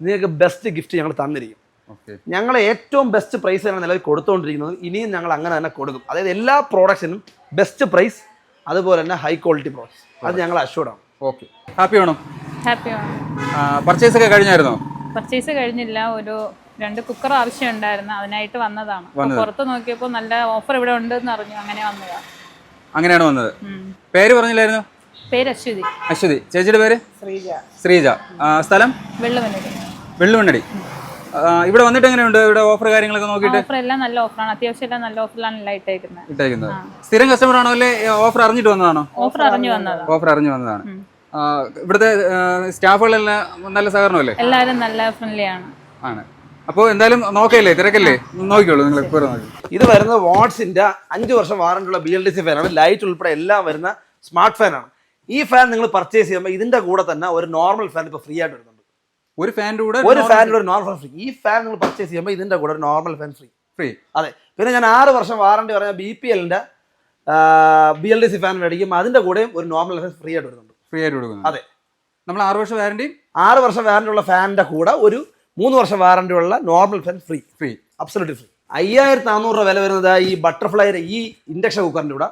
നിങ്ങൾക്ക് ബെസ്റ്റ് ഗിഫ്റ്റ് ഞങ്ങൾ തന്നിരിക്കും. ഓക്കെ ഞങ്ങൾ ഏറ്റവും ബെസ്റ്റ് പ്രൈസ് ഞങ്ങൾ നിലവിൽ കൊടുത്തുകൊണ്ടിരിക്കുന്നത് ഇനിയും ഞങ്ങൾ അങ്ങനെ തന്നെ കൊടുക്കും. അതായത് എല്ലാ പ്രോഡക്ട്സിനും ബെസ്റ്റ് പ്രൈസ് അതുപോലെ തന്നെ ഹൈ ക്വാളിറ്റി പ്രോഡക്ട്സ് അത് ഞങ്ങൾ അഷ്യൂർഡ് ആണ്. ഓക്കെ ഹാപ്പി ആണോ ഹാപ്പി ആണോ പർച്ചേസ് ഒക്കെ കഴിഞ്ഞായിരുന്നോ? പർച്ചേസ് കഴിഞ്ഞില്ല. ഒരു രണ്ട് കുക്കർ ആവശ്യം ഉണ്ടായിരുന്നു. അതിനായിട്ട് വന്നതാണ്. പുറത്ത് നോക്കിയപ്പോൾ നല്ല ഓഫർ ഇവിടെ ഉണ്ടെന്ന് അറിഞ്ഞു. അങ്ങനെ വന്നതാണ് അങ്ങനെയാണ് വന്നത്. പേര് പറഞ്ഞില്ലായിരുന്നു? പേര് അശ്വതി. അശ്വതി. ചേച്ചിയുടെ പേര്? ശ്രീജ. ശ്രീജ. സ്ഥലം? വെള്ളുമണ്ണടി വെള്ളുവണ്ണടി. ഇവിടെ വന്നിട്ട് എങ്ങനെയുണ്ട്? ഇവിടെ ഓഫർ കാര്യങ്ങളൊക്കെ നോക്കിയിട്ട്? ഓഫർ എല്ലാം നല്ല ഓഫറാണ് അത്യാവശ്യം എല്ലാം നല്ല ഓഫറിലാണ് എല്ലാം ഇട്ടേക്കുന്നത്. ഇട്ടേക്കുന്നത്. സ്ഥിരം കസ്റ്റമർ ആണോ അല്ലെ? ഓഫർ അറിഞ്ഞിട്ട് വന്നതാണോ? ഓഫർ അറിഞ്ഞു വന്നതാണ് ഓഫർ അറിഞ്ഞു വന്നതാണ്. ഇവിടുത്തെ സ്റ്റാഫുകളെല്ലാം നല്ല സഹകരണമല്ലേ? എല്ലാവരും നല്ല ഫ്രണ്ട്ലി ആണ്. ആണ്. അപ്പോൾ എന്തായാലും നോക്കല്ലേ തിരക്കല്ലേ? നോക്കിക്കോളൂ നിങ്ങൾ ഇപ്പോൾ നോക്കി. ഇത് വരുന്നത് വാട്സിന്റെ അഞ്ച് വർഷം വാറണ്ടിയുള്ള ബി എൽ ഡി സി ഫാനാണ് ലൈറ്റ് ഉൾപ്പെടെ എല്ലാം വരുന്ന സ്മാർട്ട് ഫാനാണ് ഈ ഫാൻ നിങ്ങൾ പർച്ചേസ് ചെയ്യുമ്പോൾ ഇതിന്റെ കൂടെ തന്നെ ഒരു നോർമൽ ഫാൻ ഇപ്പോൾ ഫ്രീ ആയിട്ട് വരുന്നുണ്ട്. ഒരു ഫാനിന്റെ കൂടെ ഒരു ഫാനിൽ ഒരു നോർമൽ ഫ്രീ ഈ ഫാൻ നിങ്ങൾ പർച്ചേസ് ചെയ്യുമ്പോൾ ഇതിന്റെ കൂടെ ഒരു നോർമൽ ഫാൻ ഫ്രീ ഫ്രീ അതെ. പിന്നെ ഞാൻ ആറ് വർഷം വാറണ്ടി പറഞ്ഞ ബി പി എല്ലിന്റെ B L D C fan മേടിക്കും അതിന്റെ കൂടെയും ഒരു നോർമൽ ഫാൻ ഫ്രീ ആയിട്ട് വരുന്നുണ്ട്. ഫ്രീ ആയിട്ട് കൊടുക്കുന്നു അതെ. നമ്മൾ ആറ് വർഷം വാറണ്ടി ആറ് വർഷം വാറണ്ടി ഉള്ള ഫാനിന്റെ കൂടെ ഒരു മൂന്ന് വർഷം വാറണ്ടി ഉള്ള normal fan free free absolute free അയ്യായിരത്തി നാനൂറ് രൂപ വില വരുന്നത് ഈ ബട്ടർഫ്ലൈയുടെ ഈ ഇൻഡക്ഷൻ കുക്കറിന്റെ കൂടെ.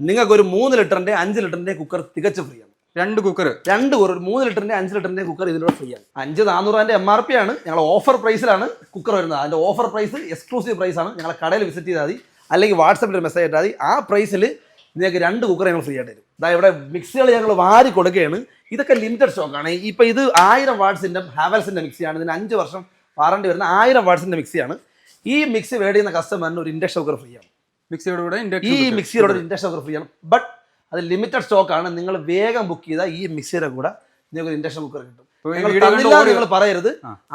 നിങ്ങൾക്ക് ഒരു മൂന്ന് ലിറ്ററിന്റെ അഞ്ച് ലിറ്ററിന്റെ കുക്കർ തികച്ച് ഫ്രീ ആണ്. രണ്ട് കുക്കർ രണ്ട് കുക്കർ ഒരു മൂന്ന് ലിറ്ററിന്റെ അഞ്ച് ലിറ്ററിന്റെ കുക്കർ ഇതിലൂടെ ഫ്രീ ആണ്. അഞ്ച് നാനൂറിന്റെ എം ആർ പി ആണ്. ഞങ്ങൾ ഓഫർ പ്രൈസിലാണ് കുക്കർ വരുന്നത്. അതിന്റെ ഓഫർ പ്രൈസ് എക്സ്ക്ലൂസീവ് പ്രൈസാണ് ഞങ്ങളെ കടയിൽ വിസിറ്റ് ചെയ്താൽ മതി. അല്ലെങ്കിൽ വാട്സപ്പിൽ ഒരു മെസ്സേജ് ഇട്ടാൽ മതി. ആ പ്രൈസിൽ നിങ്ങൾക്ക് രണ്ട് കുക്കർ ഞങ്ങൾ ഫ്രീ ആയിട്ട് തരും. ഇതാ ഇവിടെ മിക്സികൾ ഞങ്ങൾ വാരി കൊടുക്കുകയാണ്. ഇതൊക്കെ ലിമിറ്റഡ് സ്റ്റോക്കാണ് ഇപ്പോൾ ഇത് ആയിരം വാട്സിന്റെ ഹാവൽസിന്റെ മിക്സിയാണ് ഇതിന് അഞ്ച് വർഷം വാറണ്ടി വരുന്ന ആയിരം വാട്സിന്റെ മിക്സിയാണ് ഈ മിക്സി മേടിക്കുന്ന കസ്റ്റമറിന് ഒരു ഇൻഡക്ഷൻ കുക്കർ ഫ്രീ ആണ്. മിക്സിയോട് കൂടെ ഈ മിക്സിയുടെ ഒരു ഇൻഡക്ഷൻ കുക്കർ ഫ്രീ ആണ്. ബട്ട് അത് ലിമിറ്റഡ് സ്റ്റോക്കാണ് നിങ്ങൾ വേഗം ബുക്ക് ചെയ്താൽ ഈ മിക്സിയുടെ കൂടെ നിങ്ങൾക്ക് ഒരു ഇൻഡക്ഷൻ കുക്കർ കിട്ടും. നിങ്ങൾ പറയരുത്.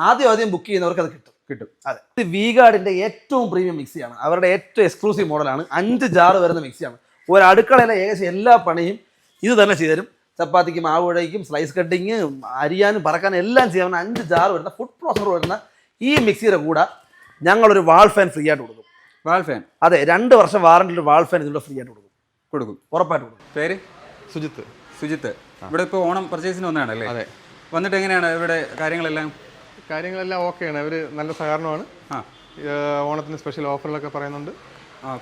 ആദ്യം ആദ്യം ബുക്ക് ചെയ്യുന്നവർക്ക് അത് കിട്ടും. കിട്ടും. അതെ. ഇത് വീഗാർഡിന്റെ ഏറ്റവും പ്രീമിയം മിക്സിയാണ് അവരുടെ ഏറ്റവും എക്സ്ക്ലൂസീവ് മോഡലാണ് അഞ്ച് ജാർ വരുന്ന മിക്സിയാണ് ഒരു അടുക്കളയിലെ ഏകദേശം എല്ലാ പണിയും ഇത് തന്നെ ചെയ്തുതരും. ചപ്പാത്തിക്ക് മാവ് കുഴയ്ക്കും സ്ലൈസ് കട്ടിങ് അരിയാനും പറക്കാനും എല്ലാം ചെയ്യാൻ അഞ്ച് ജാർ വരുന്ന ഫുഡ് പ്രോസസർ വരുന്ന ഈ മിക്സിയുടെ കൂടെ ഞങ്ങളൊരു വാൾ ഫാൻ ഫ്രീ ആയിട്ട് കൊടുക്കും. വാൾ ഫാൻ അതെ രണ്ട് വർഷം വാറണ്ടി ഒരു വാൾ ഫാൻ ഇതിലൂടെ ഫ്രീ ആയിട്ട് കൊടുക്കും. കൊടുക്കും. ഉറപ്പായിട്ട് കൊടുക്കും. പേര്? സുജിത്ത്. സുജിത്ത്. ഇവിടെ ഇപ്പോൾ ഓണം പർച്ചേസിന് വന്നതാണല്ലേ അതെ. വന്നിട്ട് എങ്ങനെയാണ് ഇവിടെ കാര്യങ്ങളെല്ലാം? കാര്യങ്ങളെല്ലാം ഓക്കെയാണ് അവർ നല്ല സഹകരണമാണ്. ആ. ഓണത്തിന് സ്പെഷ്യൽ ഓഫറിലൊക്കെ പറയുന്നുണ്ട്.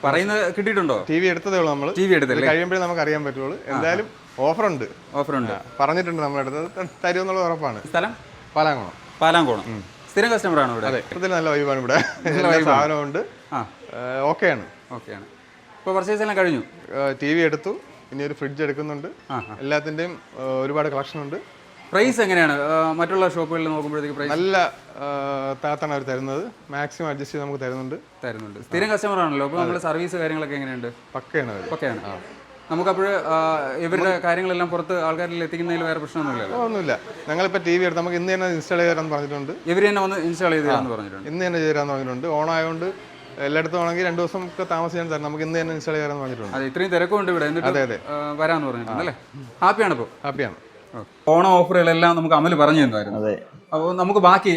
പറയുന്നത് കിട്ടിയിട്ടുണ്ടോ? ടി വി എടുത്തതേ ഉള്ളൂ നമ്മൾ ടി വി എടുത്തല്ലേ കഴിയുമ്പോഴേ നമുക്ക് അറിയാൻ പറ്റുള്ളൂ. എന്തായാലും ഓഫർ ഉണ്ട് ഓഫർ ഉണ്ട് പറഞ്ഞിട്ടുണ്ട് നമ്മൾ എടുത്തത് തരും എന്നുള്ള ഉറപ്പാണ്. സ്ഥലം? പാലാങ്കോണം. പാലാങ്കോണം. സ്ഥിരം കസ്റ്റമർ ആണ് ഇവിടെ? അതെ നല്ല വൈബാണ് ഇവിടെ. ഉണ്ട് സാധനമുണ്ട് ആണ്. ഓക്കെയാണ്. ഓക്കെയാണ്. ഇപ്പോൾ പർച്ചേസ് എല്ലാം കഴിഞ്ഞു? ടി വി എടുത്തു. ഇനി ഒരു ഫ്രിഡ്ജ് എടുക്കുന്നുണ്ട്. എല്ലാത്തിന്റെയും ഒരുപാട് കളക്ഷൻ ഉണ്ട്. പ്രൈസ് എങ്ങനെയാണ്? മറ്റുള്ള ഷോപ്പുകളിൽ നോക്കുമ്പോഴത്തേക്ക് പ്രൈസ് നല്ല താത്താണ് അവർ തരുന്നത്. മാക്സിമം അഡ്ജസ്റ്റ് ചെയ്ത് നമുക്ക് തരുന്നുണ്ട്. തരുന്നുണ്ട്. സ്ഥിരം കസ്റ്റമർ ആണല്ലോ. അപ്പോൾ നമ്മുടെ സർവീസ് കാര്യങ്ങളൊക്കെ എങ്ങനെയുണ്ട്? പക്കയാണ് അവർ. ഒക്കെയാണ് നമുക്കപ്പോൾ ഇവരുടെ കാര്യങ്ങളെല്ലാം പുറത്ത് ആൾക്കാരിൽ എത്തിക്കുന്നതിൽ വേറെ പ്രശ്നമൊന്നുമില്ലല്ലോ? ഒന്നുമില്ല. ഞങ്ങളിപ്പോൾ ടി വി എടുത്ത് നമുക്ക് ഇന്ന് തന്നെ ഇൻസ്റ്റാൾ ചെയ്ത് പറഞ്ഞിട്ടുണ്ട്. ഇവർ തന്നെ വന്ന് ഇൻസ്റ്റാൾ ചെയ്ത് തരാമെന്ന് പറഞ്ഞിട്ടുണ്ട്. ഇന്ന് തന്നെ ചെയ്ത് തരാമെന്ന് പറഞ്ഞിട്ടുണ്ട് ഓണായതുകൊണ്ട് എല്ലായിടത്തും ആണെങ്കിൽ രണ്ട് ദിവസം ഒക്കെ താമസിക്കാൻ തരാം നമുക്ക് ഇന്ന് തന്നെ ഇൻസ്റ്റാൾ ചെയ്യാൻ പറഞ്ഞിട്ടുണ്ട്. അതെ ഇത്രയും തിരക്കുണ്ട് ഇവിടെ. എന്നിട്ട് അതെ, അതെ. വരാന്ന് വരാമെന്ന് പറഞ്ഞിട്ടുണ്ട് അല്ലേ? ഹാപ്പിയാണ് ഇപ്പോൾ ഹാപ്പിയാണ്. ഓണം ഓഫറുകളെല്ലാം നമുക്ക് അമൽ പറഞ്ഞു തന്നായിരുന്നു അതെ. അപ്പോൾ നമുക്ക് ബാക്കി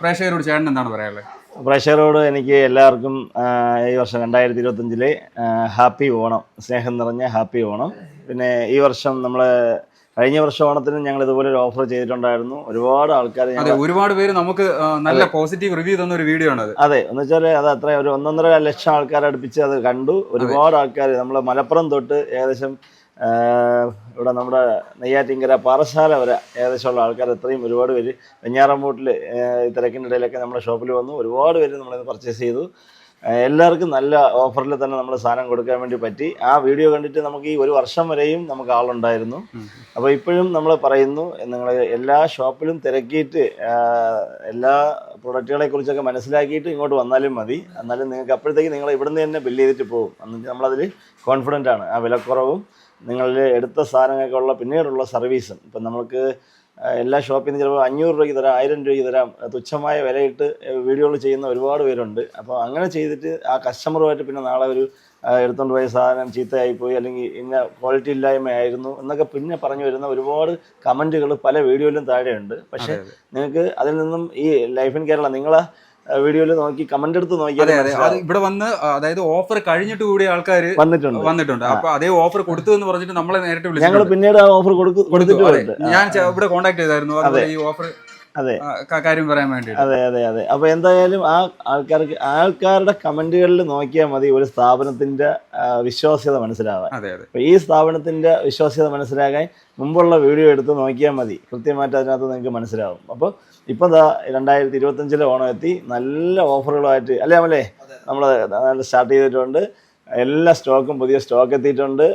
പ്രേക്ഷകരോട് ചേട്ടൻ എന്താണ് പറയാനുള്ളത് പ്രേക്ഷകരോട് എനിക്ക് എല്ലാവർക്കും ഈ വർഷം രണ്ടായിരത്തി ഇരുപത്തഞ്ചിലെ ഹാപ്പി ഓണം സ്നേഹം നിറഞ്ഞ ഹാപ്പി ഓണം. പിന്നെ ഈ വർഷം നമ്മൾ കഴിഞ്ഞ വർഷം ഓണത്തിന് ഞങ്ങൾ ഇതുപോലെ ഒരു ഓഫർ ചെയ്തിട്ടുണ്ടായിരുന്നു. ഒരുപാട് ആൾക്കാർ ഒരുപാട് പേര് നമുക്ക് നല്ല പോസിറ്റീവ് റിവ്യൂ തന്ന ഒരു വീഡിയോ ആണ് അതെ എന്ന് വെച്ചാൽ അത് അത്ര ഒരു ഒന്നൊന്നര ലക്ഷം ആൾക്കാരെ അടുപ്പിച്ച് അത് കണ്ടു. ഒരുപാട് ആൾക്കാർ നമ്മൾ മലപ്പുറം തൊട്ട് ഏകദേശം ഇവിടെ നമ്മുടെ നെയ്യാറ്റിങ്കര പാറശാല വരെ ഏകദേശമുള്ള ആൾക്കാർ എത്രയും ഒരുപാട് പേര് വെഞ്ഞാറമ്പൂട്ടിൽ തിരക്കിന്റെ ഇടയിലൊക്കെ നമ്മുടെ ഷോപ്പിൽ വന്നു. ഒരുപാട് പേര് നമ്മളിത് പർച്ചേസ് ചെയ്തു. എല്ലാവർക്കും നല്ല ഓഫറിൽ തന്നെ നമ്മൾ സാധനം കൊടുക്കാൻ വേണ്ടി പറ്റി. ആ വീഡിയോ കണ്ടിട്ട് നമുക്ക് ഈ ഒരു വർഷം വരെയും നമുക്ക് ആളുണ്ടായിരുന്നു. അപ്പോൾ ഇപ്പോഴും നമ്മൾ പറയുന്നു നിങ്ങൾ എല്ലാ ഷോപ്പിലും തിരക്കിയിട്ട് എല്ലാ പ്രൊഡക്റ്റുകളെ കുറിച്ചൊക്കെ മനസ്സിലാക്കിയിട്ട് ഇങ്ങോട്ട് വന്നാലും മതി. എന്നാലും നിങ്ങൾക്ക് അപ്പോഴത്തേക്ക് നിങ്ങൾ ഇവിടുന്ന് തന്നെ ബില്ല് ചെയ്തിട്ട് പോകും. എന്നിട്ട് നമ്മളതിൽ കോൺഫിഡന്റ് ആണ്. ആ വിലക്കുറവും നിങ്ങളിൽ എടുത്ത സാധനങ്ങൾക്കുള്ള പിന്നീടുള്ള സർവീസും. ഇപ്പം നമുക്ക് എല്ലാ ഷോപ്പിൽ നിന്ന് ചിലപ്പോൾ അഞ്ഞൂറ് രൂപയ്ക്ക് തരാം ആയിരം രൂപയ്ക്ക് തരാം തുച്ഛമായ വിലയിട്ട് വീഡിയോകൾ ചെയ്യുന്ന ഒരുപാട് പേരുണ്ട്. അപ്പോൾ അങ്ങനെ ചെയ്തിട്ട് ആ കസ്റ്റമറുമായിട്ട് പിന്നെ നാളെ ഒരു എടുത്തുകൊണ്ട് പോയ സാധനം ചീത്തയായിപ്പോയി അല്ലെങ്കിൽ ഇന്ന ക്വാളിറ്റി ഇല്ലായ്മയായിരുന്നു എന്നൊക്കെ പിന്നെ പറഞ്ഞു വരുന്ന ഒരുപാട് കമന്റുകൾ പല വീഡിയോയിലും താഴെയുണ്ട്. പക്ഷേ നിങ്ങൾക്ക് അതിൽ നിന്നും ഈ ലൈഫ് ഇൻ കേരള നിങ്ങളെ വീഡിയോയിൽ നോക്കി കമന്റ് എടുത്ത് നോക്കിയാൽ അതെ അതെ. അത് ഇവിടെ വന്ന് അതായത് ഓഫർ കഴിഞ്ഞിട്ട് കൂടി ആൾക്കാർ വന്നിട്ടുണ്ട്. വന്നിട്ടുണ്ട്. അപ്പൊ അതേ ഓഫർ കൊടുത്തു എന്ന് പറഞ്ഞിട്ട് നമ്മളെ നേരിട്ട് ഞങ്ങൾ പിന്നീട് ആ ഓഫർ കൊടുത്തു. കൊടുത്തിട്ട് ഞാൻ ഇവിടെ കോൺടാക്ട് ചെയ്തായിരുന്നു. അതുപോലെ ഈ ഓഫർ അതെ. കാര്യം പറയാൻ വേണ്ടി അതെ അതെ അതെ. അപ്പൊ എന്തായാലും ആ ആൾക്കാർക്ക് ആൾക്കാരുടെ കമന്റുകളിൽ നോക്കിയാൽ മതി ഒരു സ്ഥാപനത്തിന്റെ വിശ്വാസ്യത മനസ്സിലാവാൻ. അപ്പൊ ഈ സ്ഥാപനത്തിന്റെ വിശ്വാസ്യത മനസ്സിലാകാൻ മുമ്പുള്ള വീഡിയോ എടുത്ത് നോക്കിയാൽ മതി. കൃത്യമായിട്ട് അതിനകത്ത് നിങ്ങൾക്ക് മനസ്സിലാവും. അപ്പോൾ ഇപ്പം ദാ രണ്ടായിരത്തി ഇരുപത്തഞ്ചിലെ ഓണം എത്തി. നല്ല ഓഫറുകളായിട്ട് അല്ലേ അമലേ? നമ്മൾ സ്റ്റാർട്ട് ചെയ്തിട്ടുണ്ട്. എല്ലാ സ്റ്റോക്കും പുതിയ സ്റ്റോക്ക് എത്തിയിട്ടുണ്ട്.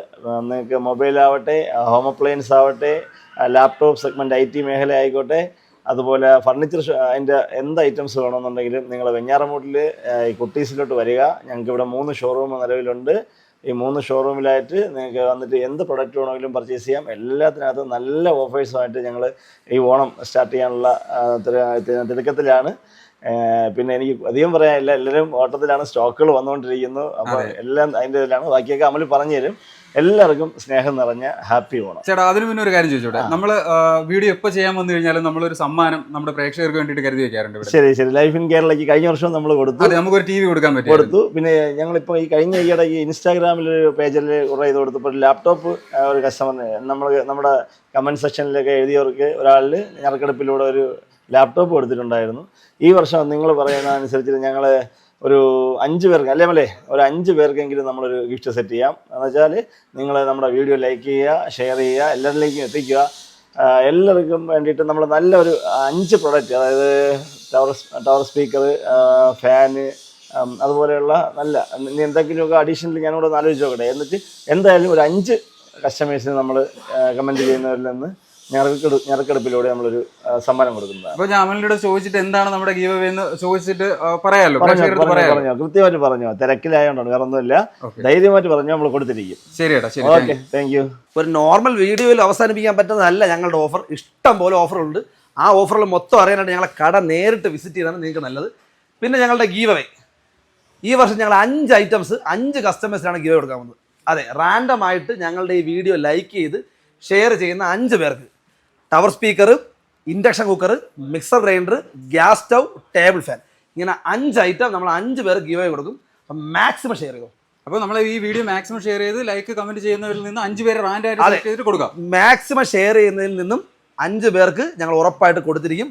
നിങ്ങൾക്ക് മൊബൈൽ ആവട്ടെ ഹോം അപ്ലയൻസ് ആവട്ടെ ലാപ്ടോപ്പ് സെഗ്മെന്റ് ഐ ടി മേഖല ആയിക്കോട്ടെ അതുപോലെ ഫർണിച്ചർ അതിന്റെ എന്ത് ഐറ്റംസ് വേണമെന്നുണ്ടെങ്കിലും നിങ്ങൾ വെഞ്ഞാറമൂട്ടിൽ ഈ കുട്ടീസിലോട്ട് വരിക. ഞങ്ങൾക്ക് ഇവിടെ മൂന്ന് ഷോറൂം നിലവിലുണ്ട്. ഈ മൂന്ന് ഷോറൂമിലായിട്ട് നിങ്ങൾക്ക് വന്നിട്ട് എന്ത് പ്രൊഡക്റ്റ് വേണമെങ്കിലും പർച്ചേസ് ചെയ്യാം. എല്ലാത്തിനകത്തും നല്ല ഓഫേഴ്സുമായിട്ട് ഞങ്ങൾ ഈ ഓണം സ്റ്റാർട്ട് ചെയ്യാനുള്ള തിരക്കത്തിലാണ്. തിടുക്കത്തിലാണ് പിന്നെ എനിക്ക് അധികം പറയാനില്ല. എല്ലാവരും ഓട്ടത്തിലാണ് സ്റ്റോക്കുകൾ വന്നുകൊണ്ടിരിക്കുന്നു. അപ്പോൾ എല്ലാം അതിന്റെ ഇതിലാണ് ബാക്കിയൊക്കെ അമൽ പറഞ്ഞു തരും എല്ലാവർക്കും സ്നേഹം നിറഞ്ഞ ഹാപ്പി ഓണം. ചേട്ടാ അതിന് മുന്നേ ഒരു കാര്യം ചോദിച്ചോട്ടെ? നമ്മൾ വീഡിയോ എപ്പോൾ ചെയ്യാൻ വന്നു കഴിഞ്ഞാലും നമ്മളൊരു സമ്മാനം നമ്മുടെ പ്രേക്ഷകർക്ക് വേണ്ടിയിട്ട് കരുതി വെക്കാറുണ്ട് ശരി ശരി. ലൈഫ് ഇൻ കേരളയ്ക്ക് കഴിഞ്ഞ വർഷം നമ്മൾ കൊടുത്തു. അതെ നമുക്കൊരു ടി വി കൊടുക്കാൻ പറ്റും കൊടുത്തു. പിന്നെ ഞങ്ങളിപ്പോൾ ഈ കഴിഞ്ഞ ഈയിടെ ഈ ഇൻസ്റ്റാഗ്രാമിൽ ഒരു പേജിൽ കുറേ ഇത് കൊടുത്തപ്പോൾ ഒരു ലാപ്ടോപ്പ് ഒരു കസ്റ്റമറിന് നമ്മൾ നമ്മുടെ കമന്റ് സെക്ഷനിലൊക്കെ എഴുതിയവർക്ക് ഒരാളിൽ ഞറക്കെടുപ്പിലൂടെ ഒരു ലാപ്ടോപ്പ് കൊടുത്തിട്ടുണ്ടായിരുന്നു. ഈ വർഷം നിങ്ങൾ പറയുന്ന അനുസരിച്ച് ഞങ്ങൾ ഒരു അഞ്ച് പേർക്ക് അല്ലേ മല്ലേ ഒരു അഞ്ച് പേർക്കെങ്കിലും നമ്മളൊരു ഗിഫ്റ്റ് സെറ്റ് ചെയ്യാം. എന്ന് വെച്ചാൽ നിങ്ങൾ നമ്മുടെ വീഡിയോ ലൈക്ക് ചെയ്യുക ഷെയർ ചെയ്യുക എല്ലാവരിലേക്കും എത്തിക്കുക. എല്ലാവർക്കും വേണ്ടിയിട്ട് നമ്മൾ നല്ലൊരു അഞ്ച് പ്രൊഡക്റ്റ് അതായത് ടവർ ടവർ സ്പീക്കർ ഫാന് അതുപോലെയുള്ള നല്ല ഇനി എന്തെങ്കിലുമൊക്കെ അഡീഷണൽ ഞാനിവിടെ ഒന്ന് ആലോചിച്ച് നോക്കട്ടെ. എന്നിട്ട് എന്തായാലും ഒരു അഞ്ച് കസ്റ്റമേഴ്സിന് നമ്മൾ കമന്റ് ചെയ്യുന്നവരിൽ നിന്ന് ഞെറുക്കെടു ഞെറുക്കെടുപ്പിലൂടെ നമ്മളൊരു സമ്മാനം കൊടുക്കുന്നതാണ്. അപ്പൊ ജാമലിനോട് ചോദിച്ചിട്ട് എന്താണ് നമ്മുടെ ഗീവ് എന്ന് ചോദിച്ചിട്ട് പറയാലോ? പറഞ്ഞോ കൃത്യമായിട്ട് പറഞ്ഞോ. തിരക്കിലായോണ്ടാണ് വേറെ ഒന്നുമില്ല Okay. ധൈര്യമായിട്ട് പറഞ്ഞോ നമ്മൾ കൊടുത്തിരിക്കും. ശരി ഏട്ടാ ശരി. Okay thank you. ഒരു നോർമൽ വീഡിയോയിൽ അവസാനിപ്പിക്കാൻ പറ്റുന്നതല്ല ഞങ്ങളുടെ ഓഫർ. ഇഷ്ടം പോലെ ഓഫറുണ്ട് ആ ഓഫറിൽ മൊത്തം അറിയാനായിട്ട് ഞങ്ങളെ കട നേരിട്ട് വിസിറ്റ് ചെയ്താണ് നിങ്ങൾക്ക് നല്ലത്. പിന്നെ ഞങ്ങളുടെ ഗീവ് അവേ ഈ വർഷം ഞങ്ങൾ അഞ്ച് ഐറ്റംസ് അഞ്ച് കസ്റ്റമേഴ്സിനാണ് ഗീവ് കൊടുക്കാൻ പോകുന്നത്. അതെ റാൻഡം ആയിട്ട് ഞങ്ങളുടെ ഈ വീഡിയോ ലൈക്ക് ചെയ്ത് ഷെയർ ചെയ്യുന്ന അഞ്ച് പേർക്ക്. Tower speaker induction cooker mixer grinder gas stove table fan. ഇങ്ങനെ അഞ്ച് ഐറ്റം നമ്മൾ അഞ്ച് പേർ ഗീവ് ആയി കൊടുക്കും. അപ്പം മാക്സിമം ഷെയർ ചെയ്യും അപ്പോൾ നമ്മൾ ഈ വീഡിയോ മാക്സിമം ഷെയർ ചെയ്ത് ലൈക്ക് കമന്റ് ചെയ്യുന്നവരിൽ നിന്ന് അഞ്ച് പേര് റാൻഡ് ആയിട്ട് അതെ. ചെയ്തിട്ട് കൊടുക്കാം. മാക്സിമം ഷെയർ ചെയ്യുന്നതിൽ നിന്നും അഞ്ച് പേർക്ക് ഞങ്ങൾ ഉറപ്പായിട്ട് കൊടുത്തിരിക്കും.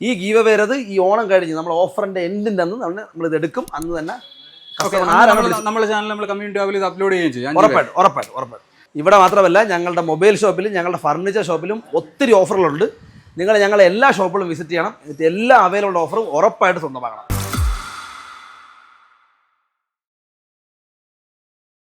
ഈ ഗീവ വേരത് ഈ ഓണം കഴിഞ്ഞ് നമ്മൾ ഓഫറിന്റെ എൻഡിന്റെ അന്ന് നമ്മൾ നമ്മൾ ഇത് എടുക്കും. അന്ന് തന്നെ? നമ്മുടെ ചാനൽ നമ്മൾ കമ്മ്യൂണിറ്റി ടാബിൽ ഇത് അപ്ലോഡ് ചെയ്യുകയും ചെയ്യും. ഉറപ്പായിട്ട് ഉറപ്പായിട്ടും ഉറപ്പായിട്ടും. ഇവിടെ മാത്രമല്ല ഞങ്ങളുടെ മൊബൈൽ ഷോപ്പിലും ഞങ്ങളുടെ ഫർണിച്ചർ ഷോപ്പിലും ഒത്തിരി ഓഫറുകളുണ്ട് നിങ്ങൾ ഞങ്ങളെ എല്ലാ ഷോപ്പുകളും വിസിറ്റ് ചെയ്യണം. എല്ലാ അവൈലബിൾ ഓഫറും ഉറപ്പായിട്ട് സ്വന്തമാക്കണം.